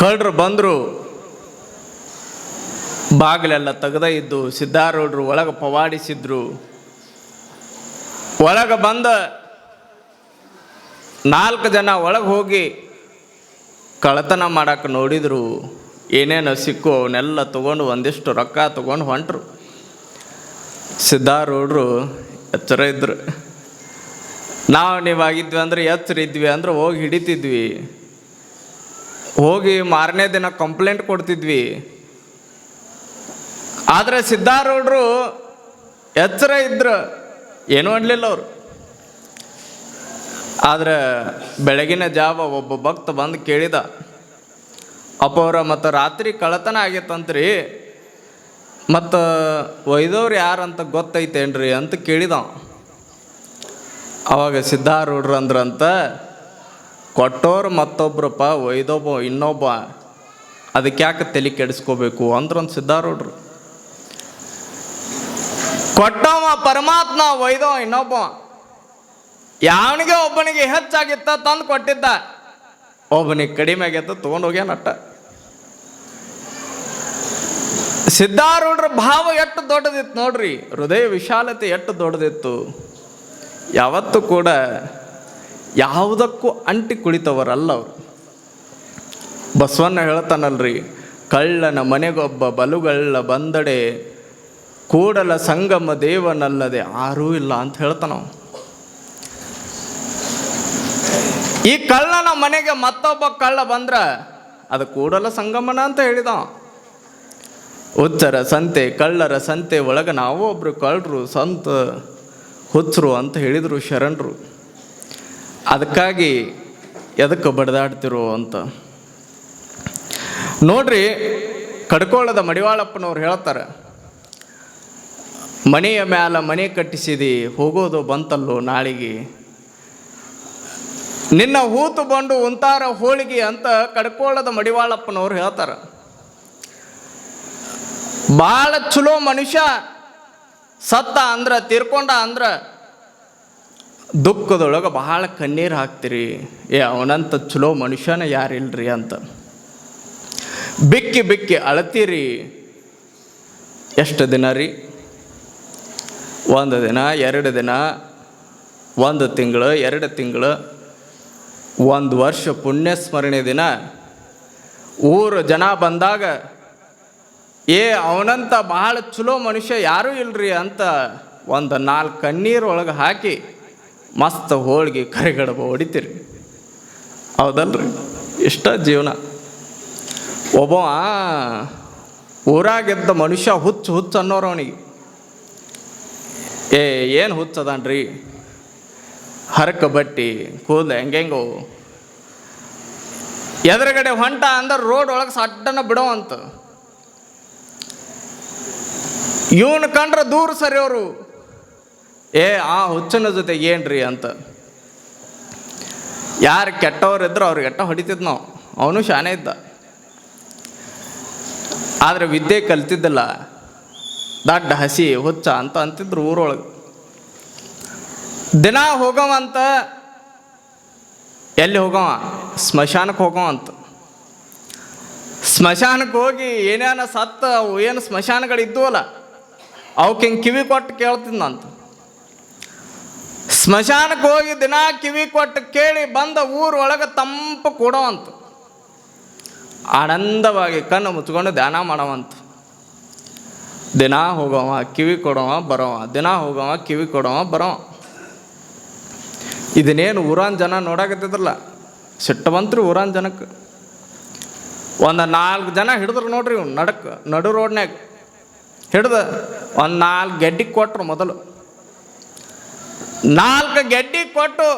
ಕಳ್ಳರು ಬಂದರು, ಬಾಗಿಲೆಲ್ಲ ತೆಗೆದ ಇದ್ದು ಸಿದ್ಧಾರೂಢರು ಒಳಗೆ ಪವಾಡಿಸಿದ್ರು. ಒಳಗೆ ಬಂದ ನಾಲ್ಕು ಜನ ಒಳಗೆ ಹೋಗಿ ಕಳ್ಳತನ ಮಾಡಕ್ಕೆ ನೋಡಿದರು. ಏನೇನು ಸಿಕ್ಕು ಅವನ್ನೆಲ್ಲ ತೊಗೊಂಡು ಒಂದಿಷ್ಟು ರೊಕ್ಕ ತೊಗೊಂಡು ಹೊಂಟ್ರು. ಸಿದ್ಧಾರೂಢರು ಎಚ್ಚರ ಇದ್ರು. ನಾವು ನೀವಾಗಿದ್ವಿ ಅಂದ್ರೆ ಎಚ್ಚರ ಇದ್ವಿ ಅಂದ್ರೆ ಹೋಗಿ ಹಿಡಿತಿದ್ವಿ. ಹೋಗಿ ಮಾರನೇ ದಿನ ಕಂಪ್ಲೇಂಟ್ ಕೊಡ್ತಿದ್ವಿ. ಆದರೆ ಸಿದ್ಧಾರೂಢರು ಎಚ್ಚರ ಇದ್ರು. ಏನೂ ಅನ್ಲಿಲ್ಲ ಅವರು. ಆದ್ರೆ ಬೆಳಗಿನ ಜಾವ ಒಬ್ಬ ಭಕ್ತ ಬಂದು ಕೇಳಿದ ಅಪ್ಪವ್ರ ಮತ್ತು ರಾತ್ರಿ ಕಳತನ ಆಗೈತಂತ್ರಿ. ಮತ್ತು ಒಯ್ದವ್ರು ಯಾರಂತ ಗೊತ್ತೈತೇನ್ರಿ? ಅಂತ ಕೇಳಿದ ಅವಾಗ ಸಿದ್ಧಾರೂಢರು ಅಂದ್ರಂತ ಕೊಟ್ಟೋರು ಮತ್ತೊಬ್ರಪ್ಪ ಒಯ್ದೊಬ್ಬ ಇನ್ನೊಬ್ಬ, ಅದಕ್ಕೆ ಯಾಕೆ ತಲೆ ಕೆಡಿಸ್ಕೋಬೇಕು ಅಂದ್ರೊಂದು ಸಿದ್ಧಾರೂಢರು ಕೊಟ್ಟವ ಪರಮಾತ್ಮ, ಒಯ್ದವ, ಇನ್ನೊಬ್ಬ, ಯಾವನಿಗೆ ಒಬ್ಬನಿಗೆ ಹೆಚ್ಚಾಗಿತ್ತ ತಂದು ಕೊಟ್ಟಿದ್ದ, ಒಬ್ಬನಿಗೆ ಕಡಿಮೆ ಆಗಿತ್ತ ತೊಗೊಂಡು ನಟ್ಟ ಸಿದ್ಧಾರೂಢರ ಭಾವ ಎಷ್ಟು ದೊಡ್ಡದಿತ್ತು ನೋಡ್ರಿ, ಹೃದಯ ವಿಶಾಲತೆ ಎಷ್ಟು ದೊಡ್ಡದಿತ್ತು. ಯಾವತ್ತೂ ಕೂಡ ಯಾವುದಕ್ಕೂ ಅಂಟಿ ಕುಳಿತವರಲ್ಲ ಅವರು ಬಸವಣ್ಣ ಹೇಳ್ತಾನಲ್ರಿ, ಕಳ್ಳನ ಮನೆಗೊಬ್ಬ ಬಲುಗಳ್ಳ ಬಂದಡೆ, ಕೂಡಲ ಸಂಗಮ ದೇವನಲ್ಲದೆ ಆರೂ ಇಲ್ಲ ಅಂತ ಹೇಳ್ತಾನ. ಈ ಕಳ್ಳನ ಮನೆಗೆ ಮತ್ತೊಬ್ಬ ಕಳ್ಳ ಬಂದ್ರ ಅದು ಕೂಡಲ ಸಂಗಮನ ಅಂತ ಹೇಳಿದ. ಹುಚ್ಚರ ಸಂತೆ, ಕಳ್ಳರ ಸಂತೆ ಒಳಗೆ ನಾವು ಒಬ್ರು ಕಳ್ಳರು, ಸಂತ ಹುಚ್ಚರು ಅಂತ ಹೇಳಿದರು ಶರಣರು ಅದಕ್ಕಾಗಿ ಎದಕ್ಕೆ ಬಡ್ದಾಡ್ತಿರೋ ಅಂತ. ನೋಡ್ರಿ, ಕಡ್ಕೋಳದ ಮಡಿವಾಳಪ್ಪನವ್ರು ಹೇಳ್ತಾರೆ, ಮನೆಯ ಮ್ಯಾಲ ಮನೆ ಕಟ್ಟಿಸಿದಿ, ಹೋಗೋದು ಬಂತಲ್ಲೋ ನಾಳಿಗೆ. ನಿನ್ನ ಹೂತು ಬಂಡು ಉಂತಾರ ಹೋಳಿಗೆ ಅಂತ ಕಡ್ಕೋಳದ ಮಡಿವಾಳಪ್ಪನವ್ರು ಹೇಳ್ತಾರೆ. ಭಾಳ ಚಲೋ ಮನುಷ್ಯ, ಸತ್ತ ಅಂದ್ರೆ, ತೀರ್ಕೊಂಡ ಅಂದ್ರ ದುಃಖದೊಳಗೆ ಬಹಳ ಕಣ್ಣೀರು ಹಾಕ್ತೀರಿ. ಏ, ಅವನಂತ ಚಲೋ ಮನುಷ್ಯನ ಯಾರಿಲ್ರಿ ಅಂತ. ಬಿಕ್ಕಿ ಬಿಕ್ಕಿ ಅಳತೀರಿ. ಎಷ್ಟು ದಿನ ರೀ? ಒಂದು ದಿನ, ಎರಡು ದಿನ, ಒಂದು ತಿಂಗಳು, ಎರಡು ತಿಂಗಳು, ಒಂದು ವರ್ಷ ಪುಣ್ಯ ಸ್ಮರಣೆ ದಿನ. ಊರು ಜನ ಬಂದಾಗ, ಏ, ಅವನಂತ ಬಹಳ ಚಲೋ ಮನುಷ್ಯ ಯಾರೂ ಇಲ್ರಿ ಅಂತ ಒಂದು ನಾಲ್ಕು ಕಣ್ಣೀರೊಳಗೆ ಹಾಕಿ ಮಸ್ತ್ ಹೋಳಿಗೆ ಕರೆಗಡಬ ಹೊಡಿತೀರಿ. ಹೌದಲ್ರಿ? ಇಷ್ಟ ಜೀವನ. ಒಬ್ಬ ಊರಾಗಿದ್ದ ಮನುಷ್ಯ ಹುಚ್ಚು ಹುಚ್ಚು ಅನ್ನೋರು ಅವನಿಗೆ ಏ, ಏನು ಹುಚ್ಚದನ್ರಿ? ಹರಕ ಬಟ್ಟಿ, ಕೂದಲು ಹೆಂಗೆಂಗೋ? ಎದುರುಗಡೆ ಹೊಂಟ ಅಂದ್ರೆ ರೋಡ್ ಒಳಗೆ ಸಡ್ಡನ ಬಿಡೋ ಅಂತ. ಇವನು ಕಂಡ್ರೆ ದೂರ ಸರಿಯವರು ಏ, ಆ ಹುಚ್ಚನ ಜೊತೆ ಏನ್ರಿ ಅಂತ. ಯಾರು ಕೆಟ್ಟವ್ರು ಇದ್ರು ಅವ್ರಿಗೆ ಎಟ್ಟ ಹೊಡಿತಿದ್ ನಾವು. ಅವನು ಶಾನೆ ಇದ್ದ. ಆದರೆ ವಿದ್ಯೆ ಕಲ್ತಿದ್ದಲ್ಲ. ದಡ್ಡ ಹಸಿ, ಹುಚ್ಚ ಅಂತ ಅಂತಿದ್ರು ಊರೊಳಗೆ. ದಿನ ಹೋಗವಂತ ಎಲ್ಲಿ ಹೋಗವ? ಸ್ಮಶಾನಕ್ಕೆ ಹೋಗವ ಅಂತ. ಸ್ಮಶಾನಕ್ಕೆ ಹೋಗಿ ಏನೇನ ಸತ್ತ ಅವು ಏನು ಸ್ಮಶಾನಗಳು ಇದ್ವಲ್ಲ ಅವಕ್ಕೆ ಹಿಂಗೆ ಕಿವಿ ಕೊಟ್ಟು ಕೇಳ್ತಿದ್ನಂತ. ಸ್ಮಶಾನಕ್ಕೆ ಹೋಗಿ ದಿನ ಕಿವಿ ಕೊಟ್ಟು ಕೇಳಿ ಬಂದ ಊರೊಳಗೆ ತಂಪು ಕೊಡೋವಂತ. ಆನಂದವಾಗಿ ಕಣ್ಣು ಮುಚ್ಕೊಂಡು ಧ್ಯಾನ ಮಾಡವಂತ. ದಿನ ಹೋಗವ, ಕಿವಿ ಕೊಡೋವ, ಬರೋವ. ದಿನ ಹೋಗವ, ಕಿವಿ ಕೊಡವ, ಬರೋವ. ಇದನ್ನೇನು ಊರಾನ್ ಜನ ನೋಡಾಕತ್ತಿದ್ರಲ್ಲ ಸಿಟ್ಟು ಬಂತ್ರಿ ಊರಾನ್ ಜನಕ್ಕೆ. ಒಂದು ನಾಲ್ಕು ಜನ ಹಿಡಿದ್ರು ನೋಡ್ರಿ ಇವ್ನು ನಡಕ್, ನಡು ರೋಡ್ನ್ಯಾಗ. ಹಿಡ್ದು ಒಂದು ನಾಲ್ಕು ಗೆಡ್ಡಿಗೆ ಕೊಟ್ರು ಮೊದಲು. ನಾಲ್ಕು ಗೆಡ್ಡಿ ಕೊಟ್ಟು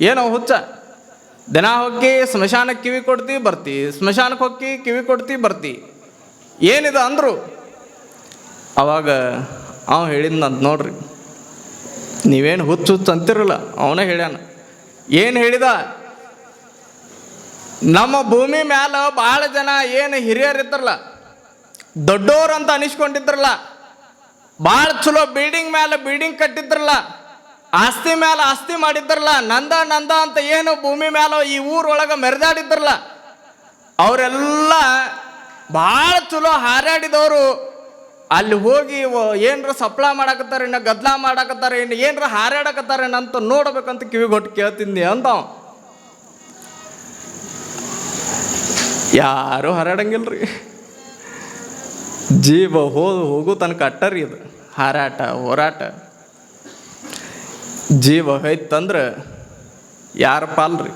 ಏನೋ ಹುಚ್ಚ. ದಿನ ಹೋಗಿ ಸ್ಮಶಾನಕ್ಕೆ ಕಿವಿ ಕೊಡ್ತಿ, ಬರ್ತಿ. ಸ್ಮಶಾನಕ್ಕೆ ಹೊಕ್ಕಿ ಕಿವಿ ಕೊಡ್ತಿ, ಬರ್ತಿ. ಏನಿದು ಅಂದರು. ಅವಾಗ ಅವ ಹೇಳಿದ್ನಂತ ನೋಡ್ರಿ. ನೀವೇನು ಹುಚ್ಚು ಹುಚ್ಚು ಅಂತಿರಲ್ಲ, ಅವನೇ ಹೇಳ್ಯಾನ. ಏನು ಹೇಳಿದ? ನಮ್ಮ ಭೂಮಿ ಮ್ಯಾಲ ಭಾಳ ಜನ ಏನು ಹಿರಿಯರಿದ್ರಲ್ಲ, ದೊಡ್ಡೋರು ಅಂತ ಅನಿಸ್ಕೊಂಡಿದ್ರಲ್ಲ ಭಾಳ ಚಲೋ ಬಿಲ್ಡಿಂಗ್ ಮೇಲೆ ಬಿಲ್ಡಿಂಗ್ ಕಟ್ಟಿದ್ರಲ್ಲ, ಆಸ್ತಿ ಮೇಲೆ ಆಸ್ತಿ ಮಾಡಿದ್ರಲ್ಲ, ನಂದ ನಂದ ಅಂತ ಏನು ಭೂಮಿ ಮೇಲೆ ಈ ಊರೊಳಗೆ ಮೆರೆದಾಡಿದ್ರಲ್ಲ, ಅವರೆಲ್ಲ ಭಾಳ ಚಲೋ ಹಾರಾಡಿದವರು. ಅಲ್ಲಿ ಹೋಗಿ ಏನರ ಸಪ್ಲ ಮಾಡಾಕತ್ತಾರ, ಇನ್ನ ಗದ್ಲ ಮಾಡಾಕತ್ತಾರ, ಇನ್ನು ಏನರ ಹಾರಾಡಕತ್ತಾರ ಅಂತ ನೋಡ್ಬೇಕಂತ ಕಿವಿ ಕೊಟ್ಟು ಕೇಳ್ತಿದ್ನಿ ಅಂತ ಯಾರೂ ಹಾರಾಡಂಗಿಲ್ರಿ. ಜೀವ ಹೋದ ಹೋಗು ತನಕ ಅಟ್ಟರಿ ಇದು ಹಾರಾಟ, ಹೋರಾಟ. ಜೀವ ಹೋಯ್ತಂದ್ರೆ ಯಾರ ಪಾಲ್ರಿ?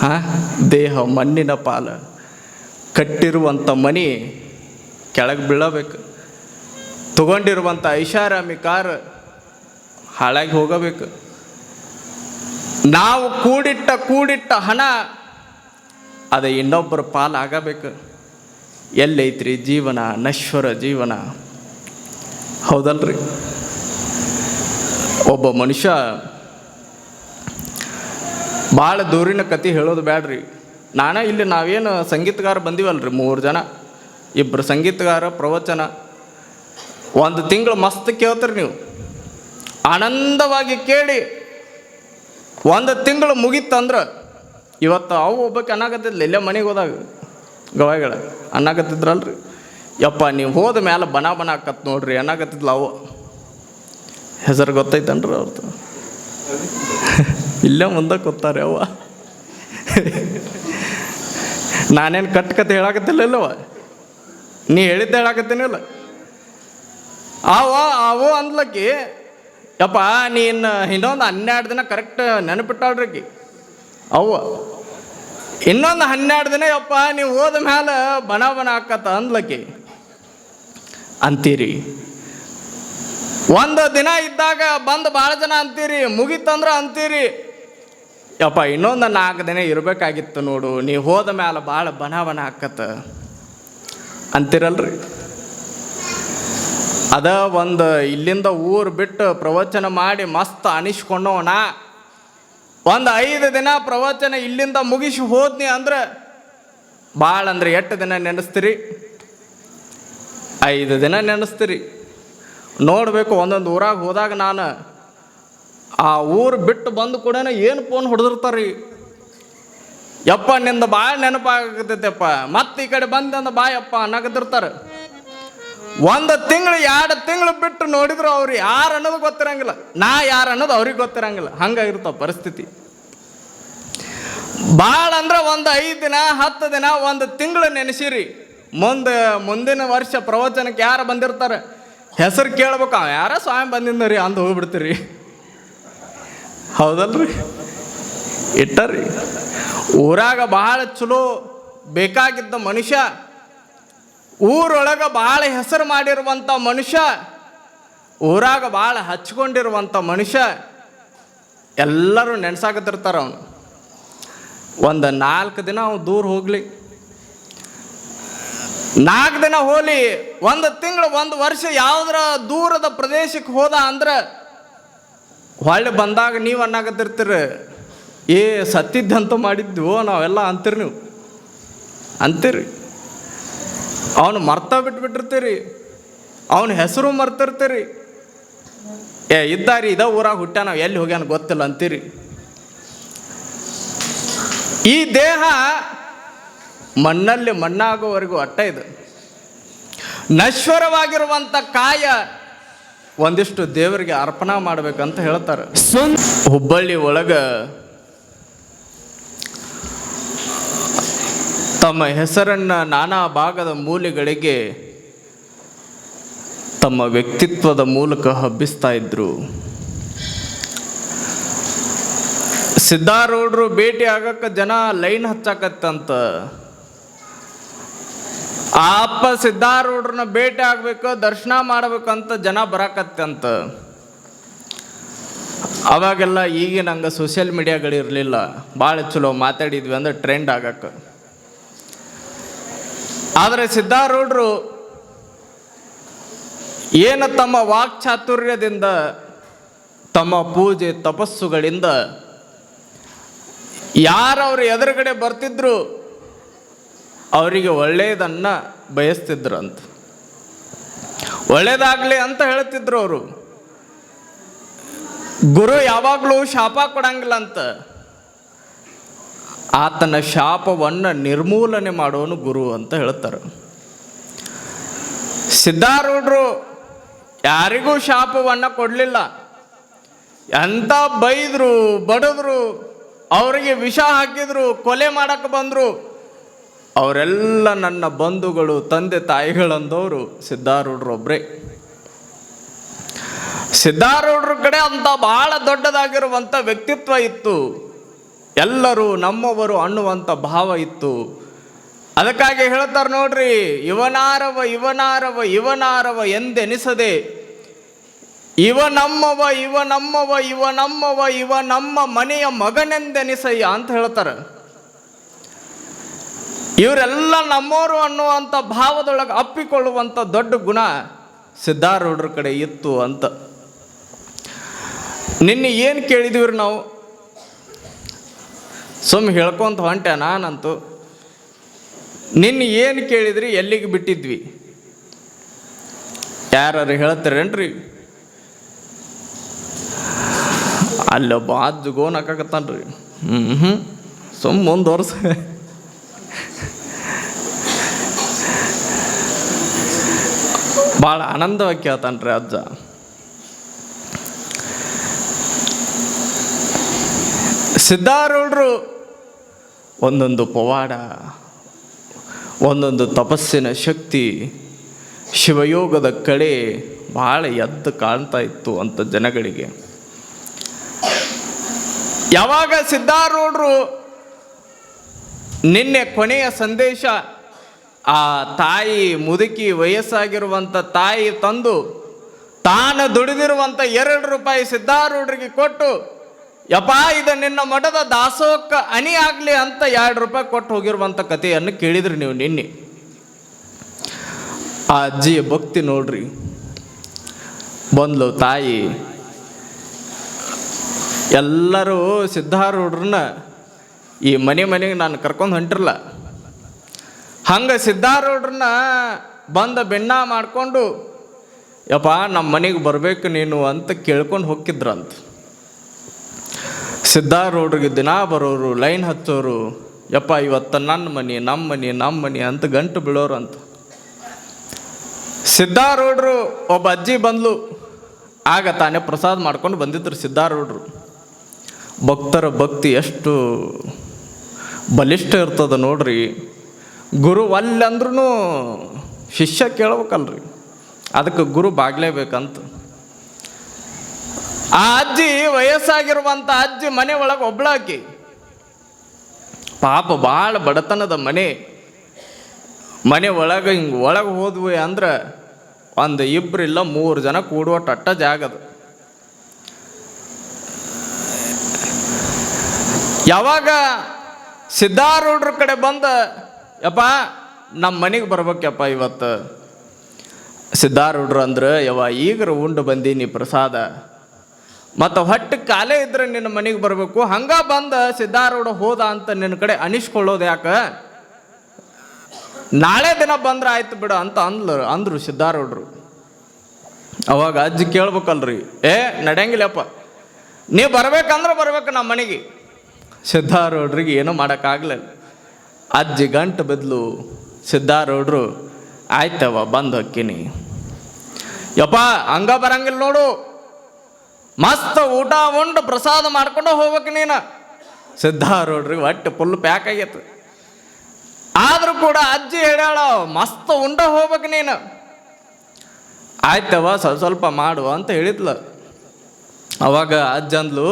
ಹಾಂ? ದೇಹ ಮಣ್ಣಿನ ಪಾಲ. ಕಟ್ಟಿರುವಂಥ ಮನಿ ಕೆಳಗೆ ಬೀಳಬೇಕು. ತಗೊಂಡಿರುವಂಥ ಐಷಾರಾಮಿ ಕಾರ್ ಹಾಳಾಗಿ ಹೋಗಬೇಕು. ನಾವು ಕೂಡಿಟ್ಟ ಕೂಡಿಟ್ಟ ಹಣ ಅದು ಇನ್ನೊಬ್ಬರ ಪಾಲಾಗಬೇಕು. ಎಲ್ಲೈತ್ರಿ ಜೀವನ, ನಶ್ವರ ಜೀವನ. ಹೌದಲ್ರಿ? ಒಬ್ಬ ಮನುಷ್ಯ ಭಾಳ ದೂರಿನ ಕತೆ ಹೇಳೋದು ಬ್ಯಾಡ್ರಿ. ನಾನೇ ಇಲ್ಲಿ ನಾವೇನು ಸಂಗೀತಗಾರ ಬಂದೀವಲ್ರಿ ಮೂರು ಜನ. ಇಬ್ಬರು ಸಂಗೀತಗಾರ, ಪ್ರವಚನ. ಒಂದು ತಿಂಗಳು ಮಸ್ತ್ ಕೇಳ್ತೀರಿ ನೀವು. ಆನಂದವಾಗಿ ಕೇಳಿ ಒಂದು ತಿಂಗಳು ಮುಗೀತಂದ್ರೆ ಇವತ್ತು ಅವು ಒಬ್ಬಕ್ಕೆ ಅನ್ನಾಗತ್ತಿದ್ಲ ಇಲ್ಲೇ ಮನೆಗೆ ಹೋದಾಗ. ಗವಾಯಿಗಳ ಅನ್ನಾಗತ್ತಿದ್ರಲ್ರಿ ಯಪ್ಪ, ನೀವು ಹೋದ ಮ್ಯಾಲೆ ಬನ ಬನ ಆಕತ್ ನೋಡ್ರಿ ಅನ್ನಾಗತ್ತಿದ್ಲ ಅವು. ಹೆಸರು ಗೊತ್ತೈತನ್ರಿ ಅವ್ರದ್ದು ಇಲ್ಲೇ ಮುಂದೆ ಕೂತಾರೆ ಅವ್ವ. ನಾನೇನು ಕಟ್ ಕತೆ ಹೇಳಾಕತ್ತಿಲ್ಲ ನೀ ಹೇಳಿದ್ದೆ ಹೇಳಾಕತ್ತೀನಿಲ್ಲ ಅವ ಅವು ಅಂದ್ಲಕ್ಕಿ ಯಪ್ಪ, ನೀನು ಇನ್ನೊಂದು ಹನ್ನೆರಡು ದಿನ ಕರೆಕ್ಟ್ ನೆನಪಿಟ್ಟಾಳ್ರಿ ಅವ್ವ. ಇನ್ನೊಂದು ಹನ್ನೆರಡು ದಿನ ಯಪ್ಪ, ನೀವು ಹೋದ ಮೇಲೆ ಬಣ ಬನ ಹಾಕತ್ತ ಅಂದ್ಲಕ್ಕಿ ಅಂತೀರಿ. ಒಂದು ದಿನ ಇದ್ದಾಗ ಬಂದು ಭಾಳ ಜನ ಅಂತೀರಿ, ಮುಗೀತಂದ್ರೆ ಅಂತೀರಿ. ಯಪ್ಪ, ಇನ್ನೊಂದು ನಾಲ್ಕು ದಿನ ಇರಬೇಕಾಗಿತ್ತು ನೋಡು, ನೀ ಹೋದ ಮೇಲೆ ಭಾಳ ಬನ ಬನ ಹಾಕತ್ತ ಅಂತೀರಲ್ರಿ? ಅದ ಒಂದು ಇಲ್ಲಿಂದ ಊರು ಬಿಟ್ಟು ಪ್ರವಚನ ಮಾಡಿ ಮಸ್ತ್ ಅನಿಸ್ಕೊಂಡವನ. ಒಂದು ಐದು ದಿನ ಪ್ರವಚನ ಇಲ್ಲಿಂದ ಮುಗಿಸಿ ಹೋದ್ನಿ ಅಂದ್ರೆ ಭಾಳ ಅಂದ್ರೆ ಎಷ್ಟು ದಿನ ನೆನೆಸ್ತೀರಿ? ಐದು ದಿನ ನೆನೆಸ್ತೀರಿ. ನೋಡಬೇಕು ಒಂದೊಂದು ಊರಾಗ ಹೋದಾಗ ನಾನು ಆ ಊರು ಬಿಟ್ಟು ಬಂದು ಕೂಡ ಏನು ಫೋನ್ ಹೊಡೆದಿರ್ತಾರ್ರಿ ಯಪ್ಪ, ನಿಂದ ಭಾಳ ನೆನಪಾಗತೈತೆಪ್ಪ. ಮತ್ತೆ ಈ ಕಡೆ ಬಂದ ಬಾಯಪ್ಪ ನಗದಿರ್ತಾರೆ. ಒಂದು ತಿಂಗಳು, ಎರಡು ತಿಂಗಳು ಬಿಟ್ಟು ನೋಡಿದ್ರು ಅವ್ರು ಯಾರು ಅನ್ನೋದು ಗೊತ್ತಿರಂಗಿಲ್ಲ. ನಾ ಯಾರು ಅನ್ನೋದು ಅವ್ರಿಗೆ ಗೊತ್ತಿರಂಗಿಲ್ಲ. ಹಂಗಾಗಿರ್ತಾವ ಪರಿಸ್ಥಿತಿ. ಭಾಳ ಅಂದ್ರೆ ಒಂದು ಐದು ದಿನ, ಹತ್ತು ದಿನ, ಒಂದು ತಿಂಗಳು ನೆನೆಸಿರಿ. ಮುಂದೆ, ಮುಂದಿನ ವರ್ಷ ಪ್ರವಚನಕ್ಕೆ ಯಾರು ಬಂದಿರ್ತಾರೆ? ಹೆಸರು ಕೇಳ್ಬೇಕು, ಅವ ಯಾರ ಸ್ವಾಮಿ ಬಂದಿಂದ ರೀ, ಅಂದು ಹೋಗ್ಬಿಡ್ತೀರಿ. ಹೌದಲ್ರಿ? ಇಟ್ಟರಿ. ಊರಾಗ ಬಹಳ ಚಲೋ ಬೇಕಾಗಿದ್ದ ಮನುಷ್ಯ ಊರೊಳಗೆ ಭಾಳ ಹೆಸರು ಮಾಡಿರುವಂಥ ಮನುಷ್ಯ, ಊರಾಗ ಭಾಳ ಹಚ್ಕೊಂಡಿರುವಂಥ ಮನುಷ್ಯ, ಎಲ್ಲರೂ ನೆನ್ಸಾಕತ್ತಿರ್ತಾರ ಅವನು. ಒಂದು ನಾಲ್ಕು ದಿನ ಅವನು ದೂರ ಹೋಗ್ಲಿ. ನಾಲ್ಕು ದಿನ ಹೋಲಿ, ಒಂದು ತಿಂಗಳು, ಒಂದು ವರ್ಷ ಯಾವುದರ ದೂರದ ಪ್ರದೇಶಕ್ಕೆ ಹೋದ ಅಂದ್ರೆ, ಹೊಳ್ಳಿ ಬಂದಾಗ ನೀವು ಅನ್ನಾಗತ್ತಿರ್ತೀರಿ ಏ ಸತ್ತಿದ್ದಂತ ಮಾಡಿದ್ವು ನಾವೆಲ್ಲ ಅಂತೀರಿ ನೀವು. ಅಂತೀರಿ. ಅವನು ಮರ್ತ ಬಿಟ್ಬಿಟ್ಟಿರ್ತೀರಿ. ಅವನ ಹೆಸರು ಮರ್ತಿರ್ತೀರಿ. ಏ ಇದ್ದಾರಿ ಇದ ಊರಾಗ ನಾವು ಎಲ್ಲಿ ಹೋಗ್ಯಾನ ಗೊತ್ತಿಲ್ಲ ಅಂತೀರಿ. ಈ ದೇಹ ಮಣ್ಣಲ್ಲಿ ಮಣ್ಣಾಗೋವರೆಗೂ ಅಟ್ಟ ಇದು. ನಶ್ವರವಾಗಿರುವಂಥ ಕಾಯ ಒಂದಿಷ್ಟು ದೇವರಿಗೆ ಅರ್ಪಣಾ ಮಾಡ್ಬೇಕಂತ ಹೇಳ್ತಾರೆ. ಹುಬ್ಬಳ್ಳಿ ಒಳಗ ತಮ್ಮ ಹೆಸರನ್ನು ನಾನಾ ಭಾಗದ ಮೂಲೆಗಳಿಗೆ ತಮ್ಮ ವ್ಯಕ್ತಿತ್ವದ ಮೂಲಕ ಹಬ್ಬಿಸ್ತಾ ಇದ್ರು. ಸಿದ್ಧಾರೂಢರು ಭೇಟಿ ಆಗಕ್ಕೆ ಜನ ಲೈನ್ ಹಚ್ಚಾಕತ್ತಂತ. ಆ ಅಪ್ಪ ಸಿದ್ಧಾರೂಢರನ್ನ ಭೇಟಿ ಆಗ್ಬೇಕು, ದರ್ಶನ ಮಾಡ್ಬೇಕಂತ ಜನ ಬರಾಕತ್ತಂತ. ಅವಾಗೆಲ್ಲ ಈಗಿನ ಹಂಗೆ ಸೋಷಿಯಲ್ ಮೀಡಿಯಾಗಳಿರಲಿಲ್ಲ ಭಾಳ ಚಲೋ ಮಾತಾಡಿದ್ವಿ ಅಂದ್ರೆ ಟ್ರೆಂಡ್ ಆಗಕ್ಕೆ ಆದರೆ ಸಿದ್ಧಾರೂಢರು ಏನು ತಮ್ಮ ವಾಕ್ಚಾತುರ್ಯದಿಂದ ತಮ್ಮ ಪೂಜೆ ತಪಸ್ಸುಗಳಿಂದ ಯಾರವ್ರ ಎದುರುಗಡೆ ಬರ್ತಿದ್ರು, ಅವರಿಗೆ ಒಳ್ಳೆಯದನ್ನು ಬಯಸ್ತಿದ್ರು ಅಂತ ಒಳ್ಳೇದಾಗಲಿ ಅಂತ ಹೇಳ್ತಿದ್ರು ಅವರು. ಗುರು ಯಾವಾಗಲೂ ಶಾಪ ಕೊಡಂಗಿಲ್ಲ ಅಂತ. ಆತನ ಶಾಪವನ್ನು ನಿರ್ಮೂಲನೆ ಮಾಡೋನು ಗುರು ಅಂತ ಹೇಳ್ತಾರೆ. ಸಿದ್ಧಾರೂಢರು ಯಾರಿಗೂ ಶಾಪವನ್ನು ಕೊಡಲಿಲ್ಲ. ಎಂತ ಬೈದ್ರು, ಬಡಿದ್ರು, ಅವರಿಗೆ ವಿಷ ಹಾಕಿದ್ರು, ಕೊಲೆ ಮಾಡಕ್ಕೆ ಬಂದರು. ಅವರೆಲ್ಲ ನನ್ನ ಬಂಧುಗಳು, ತಂದೆ ತಾಯಿಗಳಂದವರು ಸಿದ್ಧಾರೂಢರೊಬ್ಬರೇ ಸಿದ್ಧಾರೂಢರ ಕಡೆ ಅಂತ ಬಹಳ ದೊಡ್ಡದಾಗಿರುವಂಥ ವ್ಯಕ್ತಿತ್ವ ಇತ್ತು. ಎಲ್ಲರೂ ನಮ್ಮವರು ಅನ್ನುವಂಥ ಭಾವ ಇತ್ತು. ಅದಕ್ಕಾಗಿ ಹೇಳ್ತಾರೆ ನೋಡ್ರಿ, ಇವನಾರವ ಇವನಾರವ ಇವನಾರವ ಎಂದೆನಿಸದೆ, ಇವ ನಮ್ಮವ ಇವ ನಮ್ಮವ ಇವ ನಮ್ಮವ, ಇವ ನಮ್ಮ ಮನೆಯ ಮಗನೆಂದೆನಿಸಯ್ಯ ಅಂತ ಹೇಳ್ತಾರೆ. ಇವರೆಲ್ಲ ನಮ್ಮವರು ಅನ್ನುವಂಥ ಭಾವದೊಳಗೆ ಅಪ್ಪಿಕೊಳ್ಳುವಂಥ ದೊಡ್ಡ ಗುಣ ಸಿದ್ಧಾರೂಢರ ಕಡೆ ಇತ್ತು ಅಂತ. ನಿನ್ನೆ ಏನು ಕೇಳಿದಿವ್ರಿ ನಾವು? ಸುಮ್ಮ ಹೇಳ್ಕೊಂತ ಹೊಂಟೆ ನಾನಂತೂ. ನಿನ್ನ ಏನು ಕೇಳಿದ್ರಿ ಎಲ್ಲಿಗೆ ಬಿಟ್ಟಿದ್ವಿ? ಯಾರು ಹೇಳ್ತಾರೇನ್ರಿ? ಅಲ್ಲೊಬ್ಬ ಅಜ್ಜ ಗೋನ್ ಹಾಕಾಕತ್ತಾನ್ರಿ ಹ್ಞೂ ಹ್ಞೂ ಸುಮ್ಮ ಮುಂದುವರ್ಸ ಭಾಳ ಆನಂದವಾಗಿ ಕೇಳ್ತಾನ್ರಿ ಅಜ್ಜ. ಸಿದ್ಧಾರೂಢರು ಒಂದೊಂದು ಪವಾಡ, ಒಂದೊಂದು ತಪಸ್ಸಿನ ಶಕ್ತಿ, ಶಿವಯೋಗದ ಕಡೆ ಭಾಳ ಎದ್ದು ಕಾಣ್ತಾ ಇತ್ತು ಅಂತ ಜನಗಳಿಗೆ. ಯಾವಾಗ ಸಿದ್ಧಾರೂಢರು ನಿನ್ನೆ ಕೊನೆಯ ಸಂದೇಶ, ಆ ತಾಯಿ ಮುದುಕಿ ವಯಸ್ಸಾಗಿರುವಂಥ ತಾಯಿ ತಂದು ತಾನು ದುಡಿದಿರುವಂಥ ಎರಡು ರೂಪಾಯಿ ಸಿದ್ಧಾರೂಢರಿಗೆ ಕೊಟ್ಟು ಯಪ್ಪ, ಇದು ನಿನ್ನ ಮಠದ ದಾಸೋಹಕ್ಕೆ ಅನಿ ಆಗಲಿ ಅಂತ ಎರಡು ರೂಪಾಯಿ ಕೊಟ್ಟು ಹೋಗಿರುವಂಥ ಕಥೆಯನ್ನು ಕೇಳಿದ್ರಿ ನೀವು ನಿನ್ನೆ. ಆ ಅಜ್ಜಿಯ ಭಕ್ತಿ ನೋಡ್ರಿ. ಬಂದ್ಲು ತಾಯಿ. ಎಲ್ಲರೂ ಸಿದ್ಧಾರೂಢರನ್ನ ಈ ಮನೆ ಮನೆಗೆ ನಾನು ಕರ್ಕೊಂಡು ಹೊಂಟಿರಲ್ಲ ಹಂಗೆ ಸಿದ್ಧಾರೂಢರನ್ನ ಬಂದ ಬೆಣ್ಣ ಮಾಡಿಕೊಂಡು, ಯಪ್ಪ ನಮ್ಮ ಮನೆಗೆ ಬರಬೇಕು ನೀನು ಅಂತ ಕೇಳ್ಕೊಂಡು ಹೋಗಿದ್ರಂತ ಸಿದ್ಧಾರೂಢರಿಗೆ ದಿನ ಬರೋರು ಲೈನ್ ಹತ್ತೋರು ಯಪ್ಪ ಇವತ್ತು ನನ್ನ ಮನೆ ನಮ್ಮ ಮನೆ ನಮ್ಮ ಮನೆ ಅಂತ ಗಂಟು ಬೀಳೋರು ಅಂತ. ಸಿದ್ಧಾರೂಢರು ಒಬ್ಬ ಅಜ್ಜಿ ಬಂದ್ಲು. ಆಗ ತಾನೇ ಪ್ರಸಾದ ಮಾಡ್ಕೊಂಡು ಬಂದಿದ್ರು ಸಿದ್ಧಾರೂಢರು ಭಕ್ತರ ಭಕ್ತಿ ಎಷ್ಟು ಬಲಿಷ್ಠ ಇರ್ತದೆ ನೋಡ್ರಿ. ಗುರು ಅಲ್ಲಂದ್ರೂ ಶಿಷ್ಯ ಕೇಳ್ಬೇಕಲ್ರಿ. ಅದಕ್ಕೆ ಗುರು ಬಾಗ್ಲೇಬೇಕಂತ. ಆ ಅಜ್ಜಿ ವಯಸ್ಸಾಗಿರುವಂಥ ಅಜ್ಜಿ ಮನೆ ಒಳಗೆ ಒಬ್ಳಾಕಿ. ಪಾಪ ಭಾಳ ಬಡತನದ ಮನೆ. ಮನೆ ಒಳಗೆ ಹಿಂಗೆ ಒಳಗೆ ಹೋದ್ವಿ ಅಂದ್ರೆ ಒಂದು ಇಬ್ಬರಿಲ್ಲ ಮೂರು ಜನ ಕೂಡುವ ಟಟ್ಟ ಜಾಗದು ಯಾವಾಗ ಸಿದ್ಧಾರೂಢ್ರ ಕಡೆ ಬಂದ, ಯಪ್ಪ ನಮ್ಮ ಮನೆಗೆ ಬರ್ಬೇಕಪ್ಪ ಇವತ್ತು. ಸಿದ್ಧಾರೂಢರು ಅಂದ್ರೆ, ಯವ್ವ, ಈಗರ ಉಂಡು ಬಂದೀನಿ ಪ್ರಸಾದ. ಮತ್ತು ಹೊಟ್ಟೆ ಕಾಲೇ ಇದ್ರೆ ನಿನ್ನ ಮನೆಗೆ ಬರಬೇಕು. ಹಂಗ ಬಂದ ಸಿದ್ಧಾರೂಢ ಹೋದ ಅಂತ ನಿನ್ನ ಕಡೆ ಅನಿಸ್ಕೊಳ್ಳೋದು ಯಾಕೆ? ನಾಳೆ ದಿನ ಬಂದ್ರೆ ಆಯ್ತು ಬಿಡು ಅಂತ ಅಂದ್ಲು, ಅಂದ್ರು ಸಿದ್ಧಾರೂಢರು. ಅವಾಗ ಅಜ್ಜಿ ಕೇಳ್ಬೇಕಲ್ರಿ, ಏ, ನಡೆಯಂಗಿಲ್ಲಪ್ಪ. ನೀವು ಬರ್ಬೇಕಂದ್ರೆ ಬರ್ಬೇಕು ನಮ್ಮ ಮನೆಗೆ. ಸಿದ್ಧಾರೂಢರಿಗೆ ಏನೂ ಮಾಡೋಕ್ಕಾಗಲಿಲ್ಲ. ಅಜ್ಜಿ ಗಂಟು ಬದಲು. ಸಿದ್ಧಾರೂಢರು ಆಯ್ತವ ಬಂದು ಹೊಕ್ಕಿನಿ ಯಪ್ಪ, ಹಂಗ ಬರಂಗಿಲ್ಲ ನೋಡು. ಮಸ್ತ್ ಊಟ ಉಂಡು ಪ್ರಸಾದ ಮಾಡ್ಕೊಂಡು ಹೋಗ್ಬೇಕು ನೀನು. ಸಿದ್ಧಾರೂಢರಿಗೆ ಒಟ್ಟು ಫುಲ್ ಪ್ಯಾಕ್ ಆಗೈತೆ. ಆದರೂ ಕೂಡ ಅಜ್ಜಿ ಹೇಳ್ಯಾಳ, ಮಸ್ತ್ ಉಂಡ ಹೋಗ್ಬೇಕು ನೀನು. ಆಯ್ತವ ಸ್ವಲ್ಪ ಸ್ವಲ್ಪ ಮಾಡು ಅಂತ ಹೇಳಿದ್ಲು. ಅವಾಗ ಅಜ್ಜ ಅಂದ್ಲು,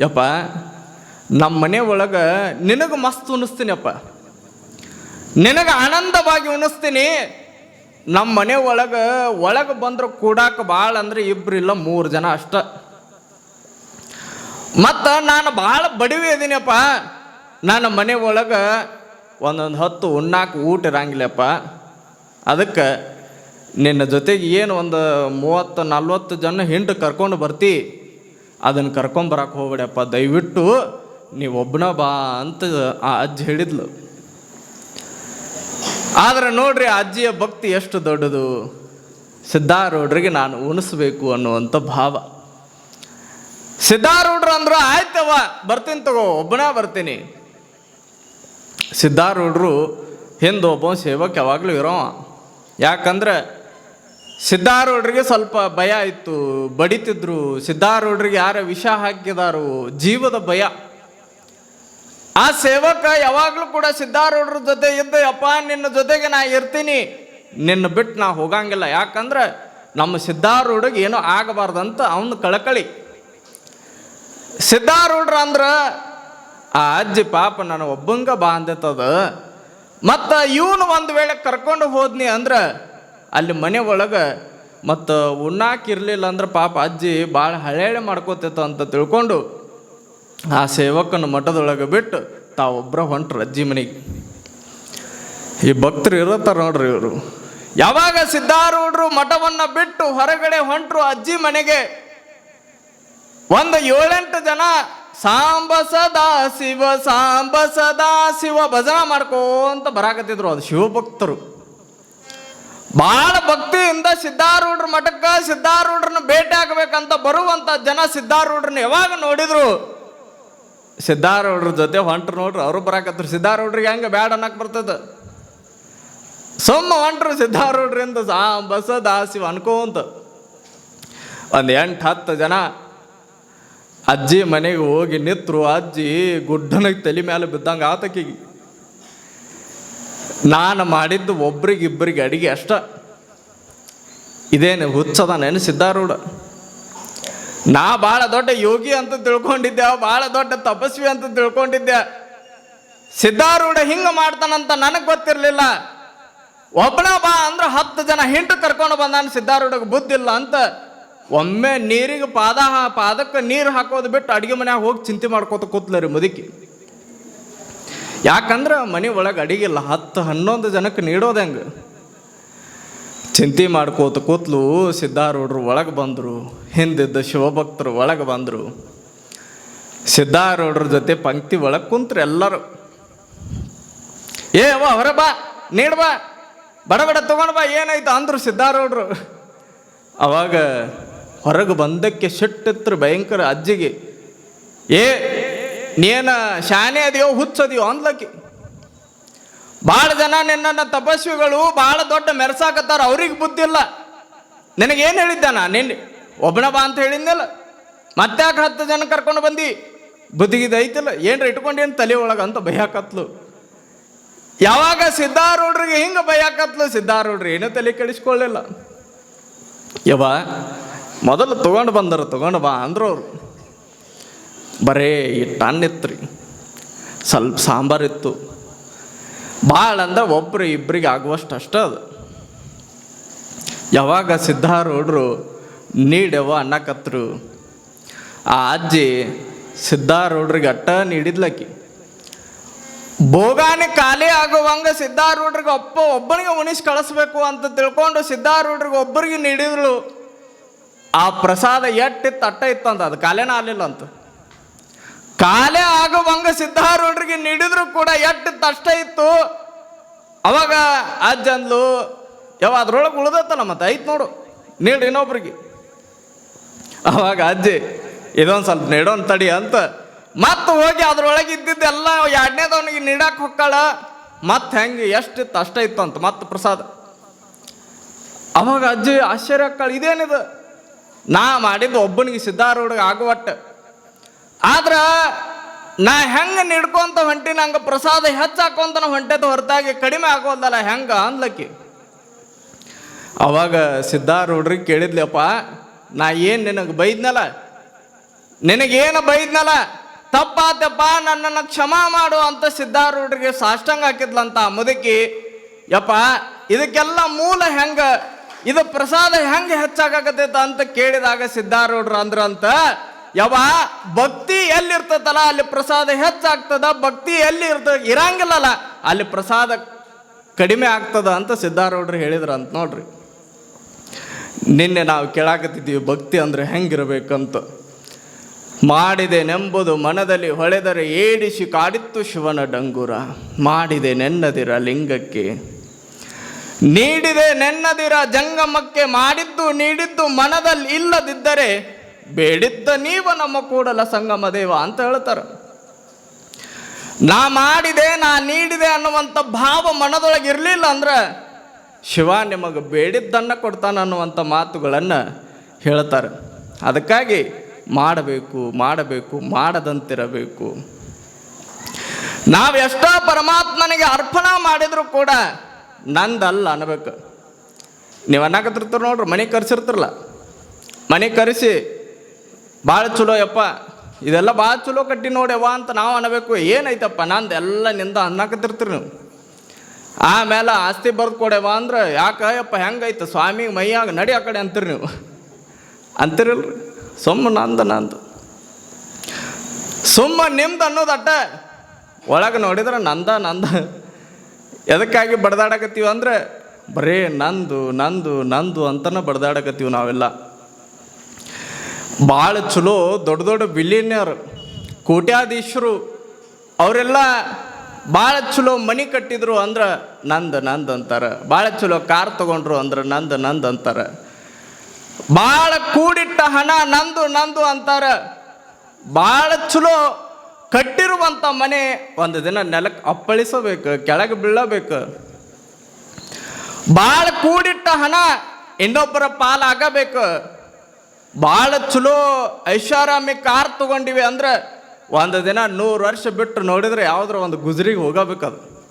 ಯಪ್ಪ ನಮ್ಮ ಮನೆ ಒಳಗೆ ನಿನಗೆ ಮಸ್ತ್ ಉಣಿಸ್ತೀನಪ್ಪ ನಿನಗೆ ಆನಂದವಾಗಿ ಉಣಿಸ್ತೀನಿ. ನಮ್ಮ ಮನೆ ಒಳಗೆ ಒಳಗೆ ಬಂದ್ರೆ ಕೂಡಾಕ ಭಾಳ ಅಂದ್ರೆ ಇಬ್ರು ಇಲ್ಲ ಮೂರು ಜನ ಅಷ್ಟ. ಮತ್ತು ನಾನು ಭಾಳ ಬಡವಿ ಇದೀನಪ್ಪ. ನನ್ನ ಮನೆ ಒಳಗೆ ಒಂದೊಂದು ಹತ್ತು ಉಣ್ಣಾಕ ಊಟ ಇರಂಗಿಲ್ಲಪ್ಪ. ಅದಕ್ಕೆ ನಿನ್ನ ಜೊತೆಗೆ ಏನು ಒಂದು ಮೂವತ್ತು, ನಲ್ವತ್ತು ಜನ ಹಿಂಡು ಕರ್ಕೊಂಡು ಬರ್ತಿ. ಅದನ್ನು ಕರ್ಕೊಂಬರಕ್ಕೆ ಹೋಗ್ಬೇಡಪ್ಪ. ದಯವಿಟ್ಟು ನೀವೊಬ್ಬನ ಬಾ ಅಂತ ಆ ಅಜ್ಜಿ ಹೇಳಿದ್ಲು. ಆದ್ರೆ ನೋಡ್ರಿ ಅಜ್ಜಿಯ ಭಕ್ತಿ ಎಷ್ಟು ದೊಡ್ಡದು. ಸಿದ್ಧಾರೂಢರಿಗೆ ನಾನು ಉಣಿಸ್ಬೇಕು ಅನ್ನುವಂಥ ಭಾವ. ಸಿದ್ಧಾರೂಢರು ಅಂದ್ರೆ ಆಯ್ತವ ಬರ್ತೀನಿ ತಗೋ, ಒಬ್ಬನೇ ಬರ್ತೀನಿ. ಸಿದ್ಧಾರೂಢರು ಹಿಂದೆ ಒಬ್ಬ ಸೇವಕ್ ಯಾವಾಗಲೂ ಇರೋ. ಯಾಕಂದ್ರೆ ಸಿದ್ಧಾರೂಢರಿಗೆ ಸ್ವಲ್ಪ ಭಯ ಇತ್ತು, ಬಡಿತಿದ್ರು. ಸಿದ್ಧಾರೂಢರಿಗೆ ಯಾರ ವಿಷ ಹಾಕಿದಾರು, ಜೀವದ ಭಯ. ಆ ಸೇವಕ ಯಾವಾಗಲೂ ಕೂಡ ಸಿದ್ಧಾರೂಢರ ಜೊತೆ ಇದ್ದು, ಅಪ್ಪ, ನಿನ್ನ ಜೊತೆಗೆ ನಾ ಇರ್ತೀನಿ. ನಿನ್ನ ಬಿಟ್ಟು ನಾ ಹೋಗಂಗಿಲ್ಲ. ಯಾಕಂದ್ರೆ ನಮ್ಮ ಸಿದ್ಧಾರೂಢಗೆ ಏನೋ ಆಗಬಾರ್ದಂತ ಅವನು ಕಳಕಳಿ. ಸಿದ್ಧಾರೂಢ್ರ ಅಂದ್ರೆ, ಆ ಅಜ್ಜಿ ಪಾಪ ನಾನು ಒಬ್ಬಂಗ ಬಾ ಅಂದತದ ಮತ್ತು ಇವನು ಒಂದು ವೇಳೆ ಕರ್ಕೊಂಡು ಹೋದ್ನಿ ಅಂದ್ರೆ, ಅಲ್ಲಿ ಮನೆ ಒಳಗೆ ಮತ್ತು ಉಣ್ಣಾಕಿರ್ಲಿಲ್ಲ ಅಂದ್ರೆ ಪಾಪ ಅಜ್ಜಿ ಭಾಳ ಹಳೆ ಮಾಡ್ಕೋತಿತ್ತು ಅಂತ ತಿಳ್ಕೊಂಡು ಆ ಸೇವಕನ ಮಠದೊಳಗೆ ಬಿಟ್ಟು ತಾವೊಬ್ಬರ ಹೊಂಟ್ರು ಅಜ್ಜಿ ಮನೆಗೆ. ಈ ಭಕ್ತರು ಇರತ್ತಾರ ನೋಡ್ರಿ ಇವರು. ಯಾವಾಗ ಸಿದ್ಧಾರೂಢರು ಮಠವನ್ನು ಬಿಟ್ಟು ಹೊರಗಡೆ ಹೊಂಟ್ರು ಅಜ್ಜಿ ಮನೆಗೆ? ಒಂದು ಏಳೆಂಟು ಜನ ಸಾಂಬ ಸದಾ ಶಿವ, ಸಾಂಬ ಸದಾ ಶಿವ ಭಜನಾ ಮಾಡ್ಕೋಂತ ಬರಾಕತ್ತಿದ್ರು ಅದು ಶಿವಭಕ್ತರು. ಬಹಳ ಭಕ್ತಿಯಿಂದ ಸಿದ್ಧಾರೂಢರ ಮಠಕ್ಕೆ ಸಿದ್ಧಾರೂಢರನ್ನ ಭೇಟಿ ಆಗಬೇಕಂತ ಬರುವಂತ ಜನ ಸಿದ್ಧಾರೂಢರನ್ನ ಯಾವಾಗ ನೋಡಿದ್ರು? ಸಿದ್ಧಾರೂಢರ ಜೊತೆ ಹೊಂಟ್ರು ನೋಡ್ರಿ, ಅವರು ಬರಾಕತ್ರು. ಸಿದ್ಧಾರೂಢರಿಗೆ ಹೆಂಗೆ ಬ್ಯಾಡ ಅನ್ನಕ್ಕೆ ಬರ್ತದ? ಸೊಮ್ಮ ಹೊಂಟ್ರು ಸಿದ್ಧಾರೂಢರಿಂದ ಆ ಬಸ ದಾಸಿ ಅನ್ಕೋಂತ. ಒಂದು ಎಂಟು, ಹತ್ತು ಜನ ಅಜ್ಜಿ ಮನೆಗೆ ಹೋಗಿ ನಿತ್ರು, ಅಜ್ಜಿ ಗುಡ್ಡನಿಗೆ ತಲೆ ಮೇಲೆ ಬಿದ್ದಂಗೆ ಆತಕಿಗೆ ನಾನು ಮಾಡಿದ್ದು ಒಬ್ರಿಗೆ ಇಬ್ಬರಿಗೆ ಅಡಿಗೆ ಅಷ್ಟ. ಇದೇನು ಹುಚ್ಚದ ನೆನೆ ಸಿದ್ಧಾರೂಢ ನಾ ಭಾಳ ದೊಡ್ಡ ಯೋಗಿ ಅಂತ ತಿಳ್ಕೊಂಡಿದ್ದೆ ಭಾಳ ದೊಡ್ಡ ತಪಸ್ವಿ ಅಂತ ತಿಳ್ಕೊಂಡಿದ್ದೆ. ಸಿದ್ಧಾರೂಢ ಹಿಂಗೆ ಮಾಡ್ತಾನಂತ ನನಗೆ ಗೊತ್ತಿರಲಿಲ್ಲ. ಒಬ್ಬನ ಬಾ ಅಂದ್ರೆ ಹತ್ತು ಜನ ಹಿಂಟು ಕರ್ಕೊಂಡು ಬಂದಾನ ಸಿದ್ಧಾರೂಢಗೆ ಬುದ್ಧಿಲ್ಲ ಅಂತ. ಒಮ್ಮೆ ನೀರಿಗೆ ಪಾದ ಪಾದಕ್ಕೆ ನೀರು ಹಾಕೋದು ಬಿಟ್ಟು ಅಡುಗೆ ಮನ್ಯಾಗ ಹೋಗಿ ಚಿಂತೆ ಮಾಡ್ಕೋತ ಕೂತ್ಲರಿ ಮುದುಕಿ. ಯಾಕಂದ್ರೆ ಮನೆ ಒಳಗೆ ಅಡಿಗಿಲ್ಲ ಹತ್ತು ಹನ್ನೊಂದು ಜನಕ್ಕೆ ನೀಡೋದು ಹೆಂಗೆ? ಚಿಂತೆ ಮಾಡ್ಕೋತ ಕೂತ್ಲು ಸಿದ್ಧಾರೂಢರು ಒಳಗೆ ಬಂದರು, ಹಿಂದಿದ್ದ ಶಿವಭಕ್ತರು ಒಳಗೆ ಬಂದರು. ಸಿದ್ಧಾರೂಢರ ಜೊತೆ ಪಂಕ್ತಿ ಒಳಗೆ ಕುಂತ್ರು ಎಲ್ಲರೂ. ಏ ಅವ ಬಾ, ನೀಡ್ ಬಾ ಬಡ ಬಡ ತಗೊಂಡ್ ಬಾ, ಏನಾಯ್ತು ಅಂದ್ರು ಸಿದ್ಧಾರೂಢರು. ಅವಾಗ ಹೊರಗೆ ಬಂದಕ್ಕೆ ಸಿಟ್ಟಿತ್ತು ಭಯಂಕರ ಅಜ್ಜಿಗೆ. ಏ, ನೀನ ಶಾನೆ ಅದೆಯೋ ಹುಚ್ಚದಿಯೋ ಅಂದ್ಲಕ್ಕಿ. ಭಾಳ ಜನ ನಿನ್ನ ತಪಸ್ವಿಗಳು ಭಾಳ ದೊಡ್ಡ ಮೆರೆಸಾಕತ್ತಾರ, ಅವ್ರಿಗೆ ಬುದ್ಧಿ ಇಲ್ಲ. ನಿನಗೇನು ಹೇಳಿದ್ದಾನ? ನಿನ್ನೆ ಒಬ್ಬನ ಬಾ ಅಂತ ಹೇಳಿದ್ನಲ್ಲ. ಮತ್ತ್ಯಾಕೆ ಹತ್ತು ಜನ ಕರ್ಕೊಂಡು ಬಂದಿ? ಬುದ್ಧಿಗಿದ ಐತಿಲ್ಲ. ಏನ್ರ ಇಟ್ಕೊಂಡೇನು ತಲೆ ಒಳಗೆ ಅಂತ ಭಯಾಕತ್ಲು ಯಾವಾಗ ಸಿದ್ಧಾರೂಢರಿಗೆ ಹಿಂಗೆ ಭಯಾಕತ್ಲು ಸಿದ್ಧಾರೂಢ್ರಿ ಏನೂ ತಲೆ ಕೆಡಿಸ್ಕೊಳ್ಳಿಲ್ಲ. ಯವ ಮೊದಲು ತಗೊಂಡು ಬಂದರು, ತಗೊಂಡು ಬಾ ಅಂದ್ರು ಅವರು. ಬರೇ ಇಟ್ಟು ರೀ ಸ್ವಲ್ಪ ಸಾಂಬಾರಿತ್ತು ಭಾಳ ಅಂದ್ರೆ ಒಬ್ರು ಇಬ್ಬರಿಗೆ ಆಗುವಷ್ಟು ಅಷ್ಟೇ ಅದು. ಯಾವಾಗ ಸಿದ್ಧಾರೂಢರು ನೀಡ್ಯವ ಅನ್ನಕತ್ರು, ಆ ಅಜ್ಜಿ ಸಿದ್ಧಾರೂಢರಿಗೆ ಅಟ್ಟ ನೀಡಿದ್ಲಕ್ಕಿ ಭೋಗಾನಿ ಖಾಲಿ ಆಗುವಂಗ ಸಿದ್ಧಾರೂಢರಿಗೆ ಅಪ್ಪ ಒಬ್ಬನಿಗೆ ಉಣಿಸಿ ಕಳಿಸ್ಬೇಕು ಅಂತ ತಿಳ್ಕೊಂಡು ಸಿದ್ಧಾರೂಢರಿಗೆ ಒಬ್ಬರಿಗೆ ನೀಡಿದ್ರು ಆ ಪ್ರಸಾದ ಎಟ್ಟಿತ್ತು, ಅಟ್ಟ ಅಂತ, ಅದು ಕಾಲೇನ ಆಗಲಿಲ್ಲ ಅಂತ. ಕಾಲೇ ಆಗುವಂಗ ಸಿದ್ಧಾರೂಢರಿಗೆ ನೀಡಿದ್ರು ಕೂಡ ಎಷ್ಟು ತಷ್ಟ ಇತ್ತು. ಅವಾಗ ಅಜ್ಜಂದ್ಲು ಯಾವ ಅದ್ರೊಳಗೆ ಉಳ್ದತ್ತಲ್ಲ ಮತ್ತೆ, ಐತ್ ನೋಡು, ನೀಡ್ರಿ ಇನ್ನೊಬ್ರಿಗೆ. ಅವಾಗ ಅಜ್ಜಿ, ಇದೊಂದು ಸ್ವಲ್ಪ ನೀಡೋನ್ ತಡಿ ಅಂತ, ಮತ್ತೆ ಹೋಗಿ ಅದ್ರೊಳಗೆ ಇದ್ದಿದ್ದೆಲ್ಲ ಎರಡನೇದವನಿಗೆ ನೀಡಕ್ಕೆ ಹೊಕ್ಕಾಳ. ಮತ್ತೆ ಹೆಂಗೆ ಎಷ್ಟಿತ್ತು ಅಷ್ಟ ಇತ್ತು ಅಂತ ಮತ್ತೆ ಪ್ರಸಾದ. ಅವಾಗ ಅಜ್ಜಿ ಆಶ್ಚರ್ಯ ಅಕ್ಕಳ ಇದೇನಿದು? ನಾ ಮಾಡಿದ್ದು ಒಬ್ಬನಿಗೆ ಸಿದ್ಧಾರೂಢ ಆಗುವಟ್ಟ. ಆದ್ರ ನಾ ಹೆಂಗೆ ನಿಡ್ಕೊಂತ ಹೊಂಟಿ ನಂಗೆ ಪ್ರಸಾದ ಹೆಚ್ಚಾಕೊಂತ ಹೊಂಟದ ಹೊರತಾಗಿ ಕಡಿಮೆ ಆಗೋದಲ್ಲ, ಹೆಂಗ ಅಂದ್ಲಕ್ಕಿ? ಅವಾಗ ಸಿದ್ಧಾರೂಢ್ರಿಗೆ ಕೇಳಿದ್ಲಪ್ಪ, ನಾ ಏನು ನಿನಗೆ ಬೈದ್ನಲ್ಲ ನಿನಗೇನು ಬೈದ್ನಲ್ಲ ತಪ್ಪಾತಪ್ಪ, ನನ್ನನ್ನು ಕ್ಷಮಾ ಮಾಡು ಅಂತ ಸಿದ್ಧಾರೂಢರಿಗೆ ಸಾಷ್ಟಂಗ ಹಾಕಿದ್ಲಂತ ಮುದುಕಿ, ಯಪ್ಪ, ಇದಕ್ಕೆಲ್ಲ ಮೂಲ ಹೆಂಗ, ಇದು ಪ್ರಸಾದ ಹೆಂಗೆ ಹೆಚ್ಚಾಗತ್ತೈತ ಅಂತ ಕೇಳಿದಾಗ ಸಿದ್ಧಾರೂಢರು ಅಂದ್ರಂತ ಯವ ಭಕ್ತಿ ಎಲ್ಲಿರ್ತದಲ್ಲ, ಅಲ್ಲಿ ಪ್ರಸಾದ ಹೆಚ್ಚಾಗ್ತದ, ಭಕ್ತಿ ಎಲ್ಲಿ ಇರ್ತ ಇರಂಗಿಲ್ಲಲ್ಲ, ಅಲ್ಲಿ ಪ್ರಸಾದ ಕಡಿಮೆ ಆಗ್ತದ ಅಂತ ಸಿದ್ಧಾರೂಢರು ಹೇಳಿದ್ರು ಅಂತ ನೋಡ್ರಿ. ನಿನ್ನೆ ನಾವು ಕೇಳಾಕತ್ತಿದ್ದೀವಿ, ಭಕ್ತಿ ಅಂದ್ರೆ ಹೆಂಗಿರ್ಬೇಕಂತ. ಮಾಡಿದೆನೆಂಬುದು ಮನದಲ್ಲಿ ಹೊಳೆದರೆ ಏಡಿಸಿ ಕಾಡಿತ್ತು ಶಿವನ ಡಂಗುರ. ಮಾಡಿದೆ ನೆನ್ನದಿರ ಲಿಂಗಕ್ಕೆ. ನೀಡಿದೆ ನೆನ್ನದಿರ ಜಂಗಮಕ್ಕೆ, ಮಾಡಿದ್ದು ನೀಡಿದ್ದು ಮನದಲ್ಲಿ ಇಲ್ಲದಿದ್ದರೆ ಬೇಡಿದ್ದ ನೀವ ನಮ್ಮ ಕೂಡಲ ಸಂಗಮ ದೇವ ಅಂತ ಹೇಳ್ತಾರೆ. ನಾ ಮಾಡಿದೆ, ನಾ ನೀಡಿದೆ ಅನ್ನುವಂಥ ಭಾವ ಮನದೊಳಗೆ ಇರಲಿಲ್ಲ ಅಂದ್ರೆ ಶಿವ ನಿಮಗೆ ಬೇಡಿದ್ದನ್ನು ಕೊಡ್ತಾನೆ ಅನ್ನುವಂಥ ಮಾತುಗಳನ್ನು ಹೇಳ್ತಾರೆ. ಅದಕ್ಕಾಗಿ ಮಾಡಬೇಕು ಮಾಡಬೇಕು, ಮಾಡದಂತಿರಬೇಕು. ನಾವು ಎಷ್ಟೋ ಪರಮಾತ್ಮನಿಗೆ ಅರ್ಪಣಾ ಮಾಡಿದರೂ ಕೂಡ ನಂದಲ್ಲ ಅನ್ಬೇಕು. ನೀವು ಅನ್ನಕತ್ತಿರ್ತೀರ ನೋಡ್ರಿ, ಮನೆ ಕರ್ಸಿರ್ತಿರಲ್ಲ. ಮನೆ ಕರೆಸಿ ಭಾಳ ಚಲೋ ಯಪ್ಪ. ಇದೆಲ್ಲ ಭಾಳ ಚಲೋ ಕಟ್ಟಿ ನೋಡ್ಯವ ಅಂತ ನಾವು ಅನ್ನಬೇಕು ಏನೈತಪ್ಪ? ನಂದು ಎಲ್ಲ ನಿಂದ ಅನ್ನಕತ್ತಿರ್ತೀರಿ ನೀವು. ಆಮೇಲೆ ಆಸ್ತಿ ಬರ್ದು ಕೊಡ್ಯವ ಅಂದ್ರೆ ಯಾಕೆ ಯಪ್ಪ ಹೆಂಗೈತೆ? ಸ್ವಾಮಿ ಮೈಯಾಗ ನಡಿ ಆ ಕಡೆ ಅಂತೀರಿ ನೀವು. ಅಂತಿರಲ್ರಿ? ಸುಮ್ಮ ನಂದು ನಂದು. ಸುಮ್ಮ ನಿಮ್ದು ಅನ್ನೋದಟ್ಟ ಒಳಗೆ ನೋಡಿದ್ರೆ ನಂದ ನಂದ. ಎದಕ್ಕಾಗಿ ಬಡ್ದಾಡಕತ್ತೀವಿ ಅಂದರೆ ಬರೇ ನಂದು ನಂದು ನಂದು ಅಂತನ ಬಡದಾಡಕತ್ತೀವಿ ನಾವೆಲ್ಲ. ಭಾಳ ಚಲೋ ದೊಡ್ಡ ದೊಡ್ಡ ಬಿಲಿಯನರ್ ಕೋಟ್ಯಾಧೀಶರು, ಅವರೆಲ್ಲ ಭಾಳ ಚಲೋ ಮನಿ ಕಟ್ಟಿದ್ರು ಅಂದ್ರೆ ನಂದು ನಂದು ಅಂತಾರೆ. ಭಾಳ ಚಲೋ ಕಾರ್ ತಗೊಂಡ್ರು ಅಂದ್ರೆ ನಂದು ನಂದು ಅಂತಾರೆ. ಭಾಳ ಕೂಡಿಟ್ಟ ಹಣ ನಂದು ನಂದು ಅಂತಾರ. ಭಾಳ ಚಲೋ ಕಟ್ಟಿರುವಂಥ ಮನೆ ಒಂದು ದಿನ ನೆಲಕ್ಕೆ ಅಪ್ಪಳಿಸಬೇಕು, ಕೆಳಗೆ ಬೀಳಬೇಕು. ಭಾಳ ಕೂಡಿಟ್ಟ ಹಣ ಇನ್ನೊಬ್ಬರ ಪಾಲಾಗಬೇಕು. ಭಾಳ ಚಲೋ ಐಷಾರಾಮಿ ಕಾರ್ ತಗೊಂಡಿವಿ ಅಂದ್ರೆ ಒಂದು ದಿನ ನೂರು ವರ್ಷ ಬಿಟ್ಟು ನೋಡಿದ್ರೆ ಯಾವ್ದ್ರ ಒಂದು ಗುಜರಿಗೆ ಹೋಗಬೇಕದು.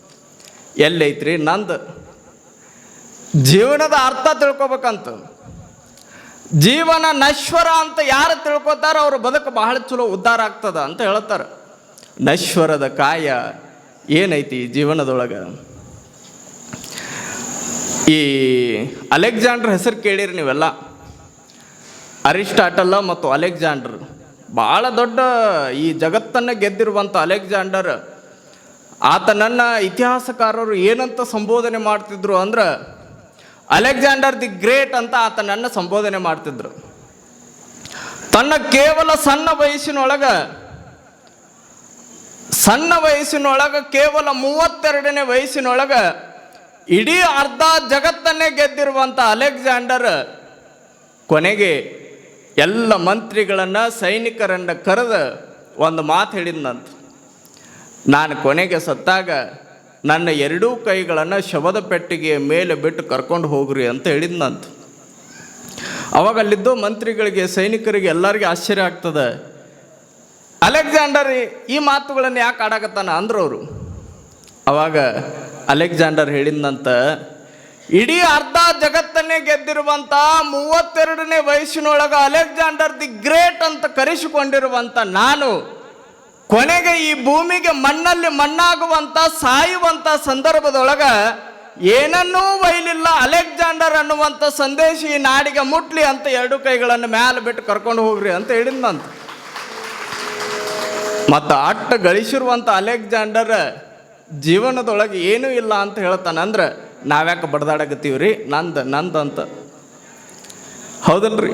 ಎಲ್ಲೈತ್ರಿ ನಂದು. ಜೀವನದ ಅರ್ಥ ತಿಳ್ಕೊಬೇಕಂತ. ಜೀವನ ನಶ್ವರ ಅಂತ ಯಾರು ತಿಳ್ಕೊತಾರ ಅವ್ರ ಬದುಕು ಬಹಳ ಚಲೋ ಉದ್ಧಾರ ಆಗ್ತದ ಅಂತ ಹೇಳ್ತಾರೆ. ನಶ್ವರದ ಕಾಯ ಏನೈತಿ ಜೀವನದೊಳಗೆ? ಈ ಅಲೆಕ್ಸಾಂಡರ್ ಹೆಸರು ಕೇಳಿರಿ ನೀವೆಲ್ಲ. ಅರಿಸ್ಟಾಟಲ್ಲ ಮತ್ತು ಅಲೆಕ್ಸಾಂಡರ್. ಭಾಳ ದೊಡ್ಡ ಈ ಜಗತ್ತನ್ನು ಗೆದ್ದಿರುವಂಥ ಅಲೆಕ್ಸಾಂಡರ್. ಆತನನ್ನು ಇತಿಹಾಸಕಾರರು ಏನಂತ ಸಂಬೋಧನೆ ಮಾಡ್ತಿದ್ರು ಅಂದ್ರೆ, ಅಲೆಕ್ಸಾಂಡರ್ ದಿ ಗ್ರೇಟ್ ಅಂತ ಆತನನ್ನು ಸಂಬೋಧನೆ ಮಾಡ್ತಿದ್ರು. ತನ್ನ ಕೇವಲ ಸಣ್ಣ ವಯಸ್ಸಿನೊಳಗ ಸಣ್ಣ ವಯಸ್ಸಿನೊಳಗ ಕೇವಲ ಮೂವತ್ತೆರಡನೇ ವಯಸ್ಸಿನೊಳಗ ಇಡೀ ಅರ್ಧ ಜಗತ್ತನ್ನೇ ಗೆದ್ದಿರುವಂಥ ಅಲೆಕ್ಸಾಂಡರ್ ಕೊನೆಗೆ ಎಲ್ಲ ಮಂತ್ರಿಗಳನ್ನು, ಸೈನಿಕರನ್ನು ಕರೆದು ಒಂದು ಮಾತು ಹೇಳಿದ್ನಂತ ನಾನು ಕೊನೆಗೆ ಸತ್ತಾಗ ನನ್ನ ಎರಡೂ ಕೈಗಳನ್ನು ಶವದ ಪೆಟ್ಟಿಗೆಯ ಮೇಲೆ ಬಿಟ್ಟು ಕರ್ಕೊಂಡು ಹೋಗ್ರಿ ಅಂತ ಹೇಳಿದ್ನಂತ ಅವಾಗ ಅಲ್ಲಿದ್ದು ಮಂತ್ರಿಗಳಿಗೆ, ಸೈನಿಕರಿಗೆ ಎಲ್ಲರಿಗೆ ಆಶ್ಚರ್ಯ ಆಗ್ತದೆ. ಅಲೆಕ್ಸಾಂಡರ್ ಈ ಮಾತುಗಳನ್ನು ಯಾಕೆ ಆಡಾಕತ್ತಾನ ಅಂದ್ರವರು. ಅವಾಗ ಅಲೆಕ್ಸಾಂಡರ್ ಹೇಳಿದ್ನಂತ ಇಡೀ ಅರ್ಧ ಜಗತ್ತನ್ನೇ ಗೆದ್ದಿರುವಂತ ಮೂವತ್ತೆರಡನೇ ವಯಸ್ಸಿನೊಳಗ ಅಲೆಕ್ಸಾಂಡರ್ ದಿ ಗ್ರೇಟ್ ಅಂತ ಕರೆಸಿಕೊಂಡಿರುವಂತ ನಾನು, ಕೊನೆಗೆ ಈ ಭೂಮಿಗೆ ಮಣ್ಣಲ್ಲಿ ಮಣ್ಣಾಗುವಂತ, ಸಾಯುವಂತ ಸಂದರ್ಭದೊಳಗ ಏನನ್ನೂ ಒಯ್ಲಿಲ್ಲ ಅಲೆಕ್ಸಾಂಡರ್ ಅನ್ನುವಂಥ ಸಂದೇಶ ಈ ನಾಡಿಗೆ ಮುಟ್ಲಿ ಅಂತ ಎರಡು ಕೈಗಳನ್ನು ಮ್ಯಾಲೆ ಬಿಟ್ಟು ಕರ್ಕೊಂಡು ಹೋಗ್ರಿ ಅಂತ ಹೇಳಿದ್ನಂತ ಮತ್ತು ಅಟ್ಟ ಗಳಿಸಿರುವಂಥ ಅಲೆಕ್ಸಾಂಡರ್ ಜೀವನದೊಳಗೆ ಏನೂ ಇಲ್ಲ ಅಂತ ಹೇಳ್ತಾನೆ ಅಂದ್ರೆ ನಾವ್ಯಾಕೆ ಬಡ್ದಾಡಕತ್ತೀವಿ ರೀ ನಂದು ನಂದು ಅಂತ. ಹೌದಲ್ರಿ?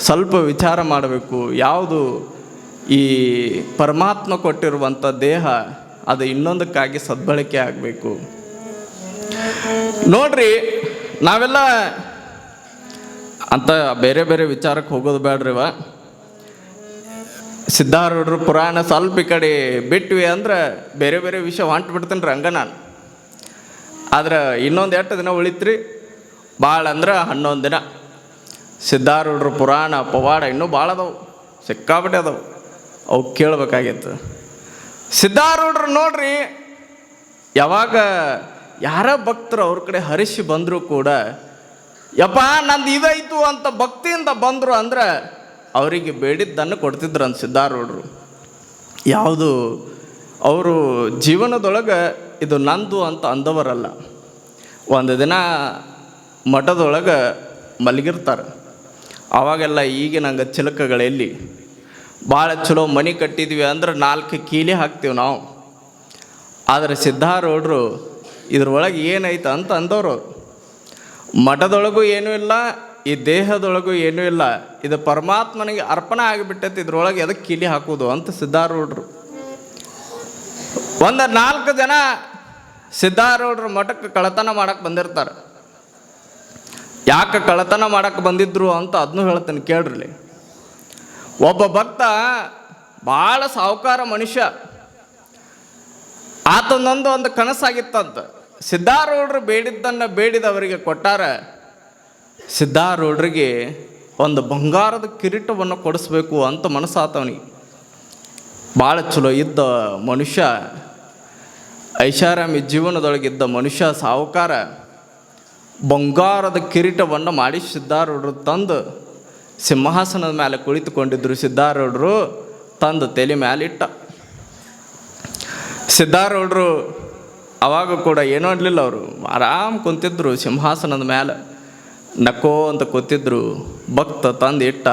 ಸ್ವಲ್ಪ ವಿಚಾರ ಮಾಡಬೇಕು. ಯಾವುದು ಈ ಪರಮಾತ್ಮ ಕೊಟ್ಟಿರುವಂಥ ದೇಹ, ಅದು ಇನ್ನೊಂದಕ್ಕಾಗಿ ಸದ್ಬಳಕೆ ಆಗಬೇಕು. ನೋಡ್ರಿ, ನಾವೆಲ್ಲ ಅಂತ ಬೇರೆ ಬೇರೆ ವಿಚಾರಕ್ಕೆ ಹೋಗೋದು ಬೇಡ್ರಿವ ಸಿದ್ಧಾರೂಢರು, ಪುರಾಣ ಸ್ವಲ್ಪ ಈ ಕಡೆ ಬಿಟ್ವಿ ಅಂದ್ರೆ ಬೇರೆ ಬೇರೆ ವಿಷಯ ಹೊಂಟು ಬಿಡ್ತೇನೆ ರೀ ಹಂಗ ನಾನು. ಆದ್ರೆ ಇನ್ನೊಂದು ಎಷ್ಟು ದಿನ ಉಳಿತ್ರಿ? ಭಾಳ ಅಂದ್ರೆ ಹನ್ನೊಂದು ದಿನ. ಸಿದ್ಧಾರೂಢರು ಪುರಾಣ, ಪವಾಡ ಇನ್ನೂ ಭಾಳ ಅದಾವು. ಸಿಕ್ಕಾಪಟ್ಟೆ ಅದಾವು. ಅವು ಕೇಳಬೇಕಾಗಿತ್ತು. ಸಿದ್ಧಾರೂಢರು ನೋಡ್ರಿ, ಯಾವಾಗ ಯಾರ ಭಕ್ತರು ಅವ್ರ ಕಡೆ ಹರಿಸಿ ಬಂದರೂ ಕೂಡ, ಯಪ್ಪ ನಂದು ಇದಾಯಿತು ಅಂತ ಭಕ್ತಿಯಿಂದ ಬಂದರು ಅಂದ್ರೆ ಅವರಿಗೆ ಬೇಡಿದ್ದನ್ನು ಕೊಡ್ತಿದ್ರು ಅಂತ ಸಿದ್ಧಾರೂಢರು. ಯಾವುದು, ಅವರು ಜೀವನದೊಳಗೆ ಇದು ನಂದು ಅಂತ ಅಂದವರಲ್ಲ. ಒಂದು ದಿನ ಮಠದೊಳಗೆ ಮಲಗಿರ್ತಾರೆ. ಅವಾಗೆಲ್ಲ ಈಗಿನ ಚಿಲಕಗಳೆಲ್ಲಿ ಭಾಳ ಚಲೋ ಮನೆ ಕಟ್ಟಿದ್ವಿ ಅಂದ್ರೆ ನಾಲ್ಕು ಕೀಲಿ ಹಾಕ್ತೀವಿ ನಾವು. ಆದರೆ ಸಿದ್ಧಾರೂಢರು ಇದ್ರೊಳಗೆ ಏನೈತೆ ಅಂತ ಅಂದವರು. ಮಠದೊಳಗೂ ಏನೂ ಇಲ್ಲ, ಈ ದೇಹದೊಳಗೂ ಏನೂ ಇಲ್ಲ. ಇದು ಪರಮಾತ್ಮನಿಗೆ ಅರ್ಪಣೆ ಆಗಿಬಿಟ್ಟೈತೆ, ಇದ್ರೊಳಗೆ ಎದಕ್ಕೆ ಕೀಲಿ ಹಾಕೋದು ಅಂತ ಸಿದ್ಧಾರೂಢರು ಒಂದು ನಾಲ್ಕು ಜನ ಸಿದ್ಧಾರೂಢರು ಮಠಕ್ಕೆ ಕಳತನ ಮಾಡಕ್ಕೆ ಬಂದಿರ್ತಾರೆ. ಯಾಕೆ ಕಳತನ ಮಾಡಕ್ಕೆ ಬಂದಿದ್ರು ಅಂತ ಅದನ್ನು ಹೇಳ್ತೇನೆ ಕೇಳ್ರಿ ಒಬ್ಬ ಭಕ್ತ ಭಾಳ ಸಾಹುಕಾರ ಮನುಷ್ಯ. ಆತನೊಂದು ಒಂದು ಕನಸಾಗಿತ್ತಂತ. ಸಿದ್ಧಾರೂಢರು ಬೇಡಿದ್ದನ್ನು ಬೇಡಿದವರಿಗೆ ಕೊಟ್ಟಾರ. ಸಿದ್ಧಾರೂಢರಿಗೆ ಒಂದು ಬಂಗಾರದ ಕಿರೀಟವನ್ನು ಕೊಡಿಸ್ಬೇಕು ಅಂತ ಮನಸ್ಸಾತವನಿಗೆ. ಭಾಳ ಚಲೋ ಇದ್ದ ಮನುಷ್ಯ ಐಷಾರಾಮಿ ಜೀವನದೊಳಗಿದ್ದ ಮನುಷ್ಯ ಸಾಹುಕಾರ ಬಂಗಾರದ ಕಿರೀಟವನ್ನು ಮಾಡಿ ಸಿದ್ಧಾರೂಢರು ತಂದು ಸಿಂಹಾಸನದ ಮೇಲೆ ಕುಳಿತುಕೊಂಡಿದ್ದರು ಸಿದ್ಧಾರೂಢರು ತಂದು ತಲೆ ಮೇಲಿಟ್ಟ ಸಿದ್ಧಾರೂಢರು ಅವಾಗ ಕೂಡ ಏನೂ ಅನ್ನಲಿಲ್ಲ ಅವರು. ಆರಾಮ್ ಕುಂತಿದ್ರು ಸಿಂಹಾಸನದ ಮೇಲೆ. ನಕ್ಕೋ ಅಂತ ಕೂತಿದ್ರು. ಭಕ್ತ ತಂದು ಇಟ್ಟ.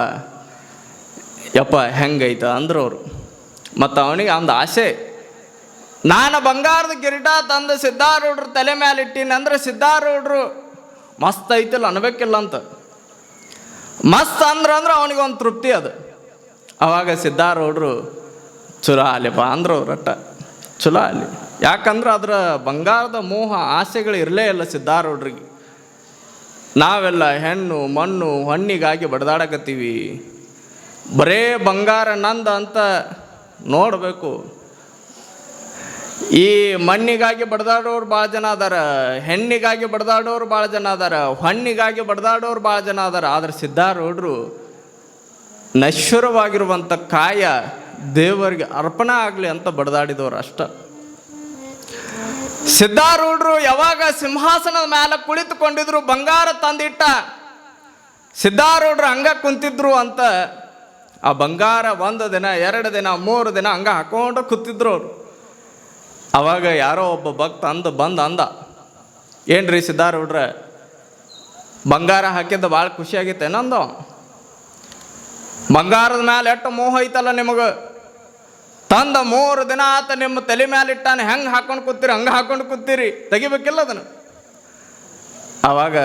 ಯಪ್ಪ, ಹೆಂಗೈತ ಅಂದ್ರು ಅವರು. ಮತ್ತು ಅವನಿಗೆ ಒಂದು ಆಸೆ. ನಾನು ಬಂಗಾರದ ಗಿರಿಟ ತಂದು ಸಿದ್ಧಾರೂಢರು ತಲೆ ಮೇಲೆ ಇಟ್ಟೀನಿ ಅಂದ್ರೆ ಸಿದ್ಧಾರೂಢರು ಮಸ್ತ್ ಐತಿಲ್ಲ, ಅನ್ಬೇಕಿಲ್ಲ ಅಂತ. ಮಸ್ತ್ ಅಂದ್ರ ಅಂದ್ರೆ ಅವನಿಗೆ ಒಂದು ತೃಪ್ತಿ ಅದು. ಅವಾಗ ಸಿದ್ಧಾರೂಢರು, ಚಲೋ ಆಲಿಪ್ಪ ಅಂದ್ರು ರಟ್ಟ ಚಲೋ ಅಲ್ಲಿ ಯಾಕಂದ್ರೆ ಅದರ ಬಂಗಾರದ ಮೋಹ ಆಸೆಗಳು ಇರಲೇ ಇಲ್ಲ ಸಿದ್ಧಾರೂಢರಿಗೆ. ನಾವೆಲ್ಲ ಹೆಣ್ಣು, ಮಣ್ಣು, ಹಣ್ಣಿಗಾಗಿ ಬಡ್ದಾಡಕತ್ತೀವಿ. ಬರೇ ಬಂಗಾರ ನಂದ ಅಂತ ನೋಡಬೇಕು. ಈ ಮಣ್ಣಿಗಾಗಿ ಬಡ್ದಾಡೋರು ಭಾಳ ಜನ ಅದಾರ, ಹೆಣ್ಣಿಗಾಗಿ ಬಡದಾಡೋರು ಭಾಳ ಜನ ಅದಾರ, ಹಣ್ಣಿಗಾಗಿ ಬಡ್ದಾಡೋರು ಭಾಳ ಜನ ಅದಾರ. ಆದ್ರೆ ಸಿದ್ಧಾರೂಢರು ನಶ್ವರವಾಗಿರುವಂಥ ಕಾಯ ದೇವರಿಗೆ ಅರ್ಪಣೆ ಆಗಲಿ ಅಂತ ಬಡದಾಡಿದವರು ಅಷ್ಟ. ಸಿದ್ಧಾರೂಢರು ಯಾವಾಗ ಸಿಂಹಾಸನದ ಮೇಲೆ ಕುಳಿತುಕೊಂಡಿದ್ರು, ಬಂಗಾರ ತಂದಿಟ್ಟ, ಸಿದ್ಧಾರೂಢರು ಹಂಗ ಕುಂತಿದ್ರು ಅಂತ ಆ ಬಂಗಾರ ಒಂದು ದಿನ, ಎರಡು ದಿನ, ಮೂರು ದಿನ ಹಂಗ ಹಾಕೊಂಡು ಕೂತಿದ್ರು ಅವರು. ಅವಾಗ ಯಾರೋ ಒಬ್ಬ ಭಕ್ತ ಅಂದ, ಬಂದ ಅಂದ, ಏನ್ರಿ ಸಿದ್ಧಾರೂಢ್ರ ಬಂಗಾರ ಹಾಕಿದ್ದು ಭಾಳ ಖುಷಿಯಾಗಿತ್ತೆ ನಂದು. ಬಂಗಾರದ ಮ್ಯಾಲೆ ಎಷ್ಟು ಮೋಹ ಐತಲ್ಲ ನಿಮಗೆ? ತಂದ ಮೂರು ದಿನ ಆತ ನಿಮ್ಮ ತಲೆ ಮ್ಯಾಲೆ ಇಟ್ಟಾನೆ, ಹೆಂಗೆ ಹಾಕೊಂಡು ಕೂತೀರಿ, ಹಂಗೆ ಹಾಕೊಂಡು ಕೂತೀರಿ, ತೆಗಿಬೇಕಿಲ್ಲ ಅದನ್ನು. ಅವಾಗ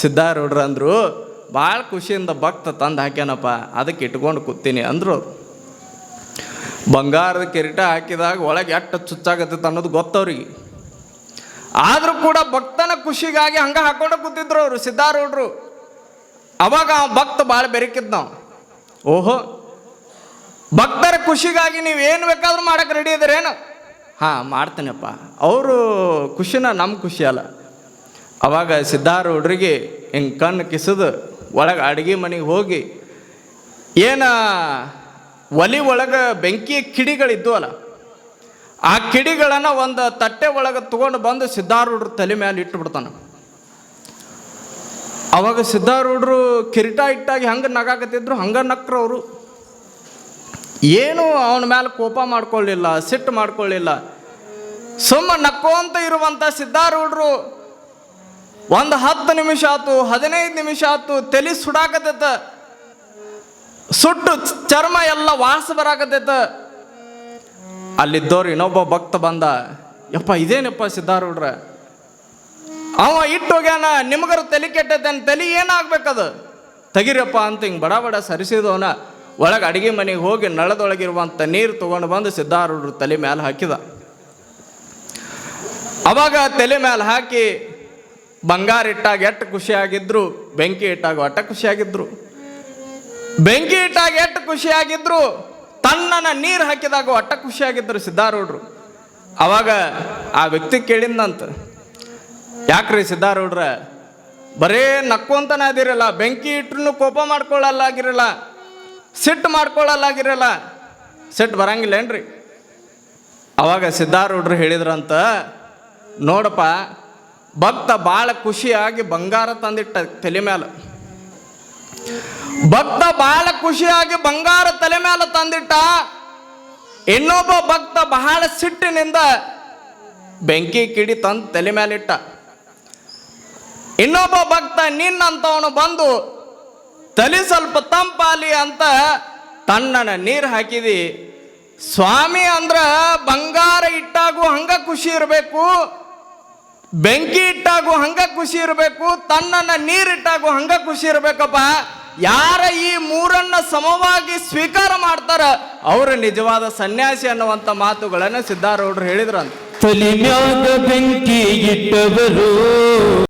ಸಿದ್ಧಾರೂಢ್ರು ಅಂದರು ಭಾಳ ಖುಷಿಯಿಂದ ಭಕ್ತ ತಂದು ಹಾಕ್ಯಾನಪ್ಪ, ಅದಕ್ಕೆ ಇಟ್ಕೊಂಡು ಕೂತೀನಿ ಅಂದರು. ಬಂಗಾರದ ಕಿರೀಟ ಹಾಕಿದಾಗ ಒಳಗೆ ಎಷ್ಟು ಚುಚ್ಚಾಗತ್ತೆ ಅನ್ನೋದು ಗೊತ್ತವ್ರಿಗೆ. ಆದರೂ ಕೂಡ ಭಕ್ತನ ಖುಷಿಗಾಗಿ ಹಂಗೆ ಹಾಕೊಂಡು ಕೂತಿದ್ರು ಅವರು, ಸಿದ್ಧಾರೂಢರು. ಅವಾಗ ಆ ಭಕ್ತ ಭಾಳ ಬೆರಕಿದ್ ನಾವು ಓಹೋ, ಭಕ್ತರ ಖುಷಿಗಾಗಿ ನೀವು ಏನು ಬೇಕಾದರೂ ಮಾಡಕ್ಕೆ ರೆಡಿ ಇದ್ದೀರೇನು ಹಾಂ, ಮಾಡ್ತೇನೆಪ್ಪ. ಅವರು ಖುಷಿನ ನಮ್ಮ ಖುಷಿ ಅಲ್ಲ. ಅವಾಗ ಸಿದ್ಧಾರೂಢರಿಗೆ ಹಿಂಗೆ ಕಣ್ಣು ಕಿಸದು ಒಳಗೆ ಅಡುಗೆ ಮನೆಗೆ ಹೋಗಿ, ಏನ ಒಲಿ ಒಳಗೆ ಬೆಂಕಿ ಕಿಡಿಗಳಿದ್ವಲ್ಲ ಆ ಕಿಡಿಗಳನ್ನು ಒಂದು ತಟ್ಟೆ ಒಳಗೆ ತಗೊಂಡು ಬಂದು ಸಿದ್ಧಾರೂಢರು ತಲೆ ಮೇಲೆ ಇಟ್ಟುಬಿಡ್ತಾನೆ ಅವಾಗ ಸಿದ್ಧಾರೂಢರು ಕಿರೀಟ ಇಟ್ಟಾಗಿ ಹಂಗೆ ನಗಾಕತ್ತಿದ್ರು, ಹಂಗೆ ಅವರು. ಏನು ಅವನ ಮೇಲೆ ಕೋಪ ಮಾಡ್ಕೊಳ್ಳಿಲ್ಲ ಸಿಟ್ಟು ಮಾಡ್ಕೊಳ್ಳಿಲ್ಲ ಸುಮ್ಮ ನಕ್ಕೋಂತ ಇರುವಂಥ ಸಿದ್ಧಾರೂಢರು ಒಂದು ಹತ್ತು ನಿಮಿಷ ಆತು, ಹದಿನೈದು ನಿಮಿಷ ಆತು, ತಲೆ ಸುಡಾಕತ್ತೈತ. ಸುಟ್ಟು ಚರ್ಮ ಎಲ್ಲ ವಾಸ ಬರಾಕತ್ತೈತ. ಅಲ್ಲಿದ್ದವ್ರು ಇನ್ನೊಬ್ಬ ಭಕ್ತ ಬಂದ, ಯಪ್ಪ, ಇದೇನಪ್ಪ ಸಿದ್ಧಾರೂಢ್ರ? ಅವ ಇಟ್ಟು ಹೋಗ್ಯಾನ, ನಿಮಗರು ತಲೆ ಕೆಟ್ಟೈತೇನು ತಲೆ ಏನಾಗ್ಬೇಕದು? ತೆಗಿರಪ್ಪ ಅಂತ ಹಿಂಗೆ ಬಡ ಬಡ ಸರಿಸಿದವನ, ಒಳಗೆ ಅಡಿಗೆ ಮನೆಗೆ ಹೋಗಿ ನಳದೊಳಗಿರುವಂಥ ನೀರು ತೊಗೊಂಡು ಬಂದು ಸಿದ್ಧಾರೂಢರು ತಲೆ ಮೇಲೆ ಹಾಕಿದ. ಅವಾಗ ತಲೆ ಮೇಲೆ ಹಾಕಿ ಬಂಗಾರ ಇಟ್ಟಾಗ ಎಟ್ಟು ಖುಷಿಯಾಗಿದ್ರು, ಬೆಂಕಿ ಇಟ್ಟಾಗ ಒಟ್ಟ ಖುಷಿಯಾಗಿದ್ರು. ಬೆಂಕಿ ಇಟ್ಟಾಗ ಎಷ್ಟು ಖುಷಿಯಾಗಿದ್ರು ತನ್ನನ ನೀರು ಹಾಕಿದಾಗ ಅಟ್ಟ ಖುಷಿಯಾಗಿದ್ರು ಸಿದ್ಧಾರೂಢರು. ಅವಾಗ ಆ ವ್ಯಕ್ತಿ ಕೇಳಿದ್ನಂತ, ಯಾಕ್ರಿ ಸಿದ್ಧಾರೂಢ್ರ, ಬರೇ ನಕ್ಕೊಂತನ ಅದಿರಲ್ಲ, ಬೆಂಕಿ ಇಟ್ರು ಕೋಪ ಮಾಡ್ಕೊಳ್ಳಲ್ಲಾಗಿರಲ್ಲ, ಸಿಟ್ಟು ಮಾಡ್ಕೊಳ್ಳಲ್ಲಾಗಿರಲ್ಲ, ಸಿಟ್ಟು ಬರಂಗಿಲ್ಲೇನ್ರಿ ಅವಾಗ ಸಿದ್ಧಾರೂಢರು ಹೇಳಿದ್ರಂತ, ನೋಡಪ್ಪ, ಭಕ್ತ ಭಾಳ ಖುಷಿಯಾಗಿ ಬಂಗಾರ ತಂದಿಟ್ಟ ತಲೆ ಮೇಲೆ ಭಕ್ತ ಬಹಳ ಖುಷಿಯಾಗಿ ಬಂಗಾರ ತಲೆ ಮೇಲೆ ತಂದಿಟ್ಟ. ಇನ್ನೊಬ್ಬ ಭಕ್ತ ಬಹಳ ಸಿಟ್ಟಿನಿಂದ ಬೆಂಕಿ ಕಿಡಿ ತಂದು ತಲೆ ಮೇಲಿಟ್ಟ ಇನ್ನೊಬ್ಬ ಭಕ್ತ ನಿನ್ನಂತವನು ಬಂದು, ತಲೆ ಸ್ವಲ್ಪ ತಂಪಾಲಿ ಅಂತ ತಣ್ಣನ ನೀರು ಹಾಕಿದಿ. ಸ್ವಾಮಿ ಅಂದ್ರ ಬಂಗಾರ ಇಟ್ಟಾಗೂ ಹಂಗ ಖುಷಿ ಇರಬೇಕು, ಬೆಂಕಿ ಇಟ್ಟಾಗೂ ಹಂಗ ಖುಷಿ ಇರಬೇಕು, ತಣ್ಣನ ನೀರಿಟ್ಟಾಗೂ ಹಂಗ ಖುಷಿ ಇರಬೇಕಪ್ಪ. ಯಾರ ಈ ಮೂರನ್ನ ಸಮವಾಗಿ ಸ್ವೀಕಾರ ಮಾಡ್ತಾರ, ಅವರು ನಿಜವಾದ ಸನ್ಯಾಸಿ ಅನ್ನುವಂಥ ಮಾತುಗಳನ್ನು ಸಿದ್ಧಾರೂಢರು ಹೇಳಿದ್ರಂತ. ತಲಿ ಬೆಂಕಿ ಇಟ್ಟವರು.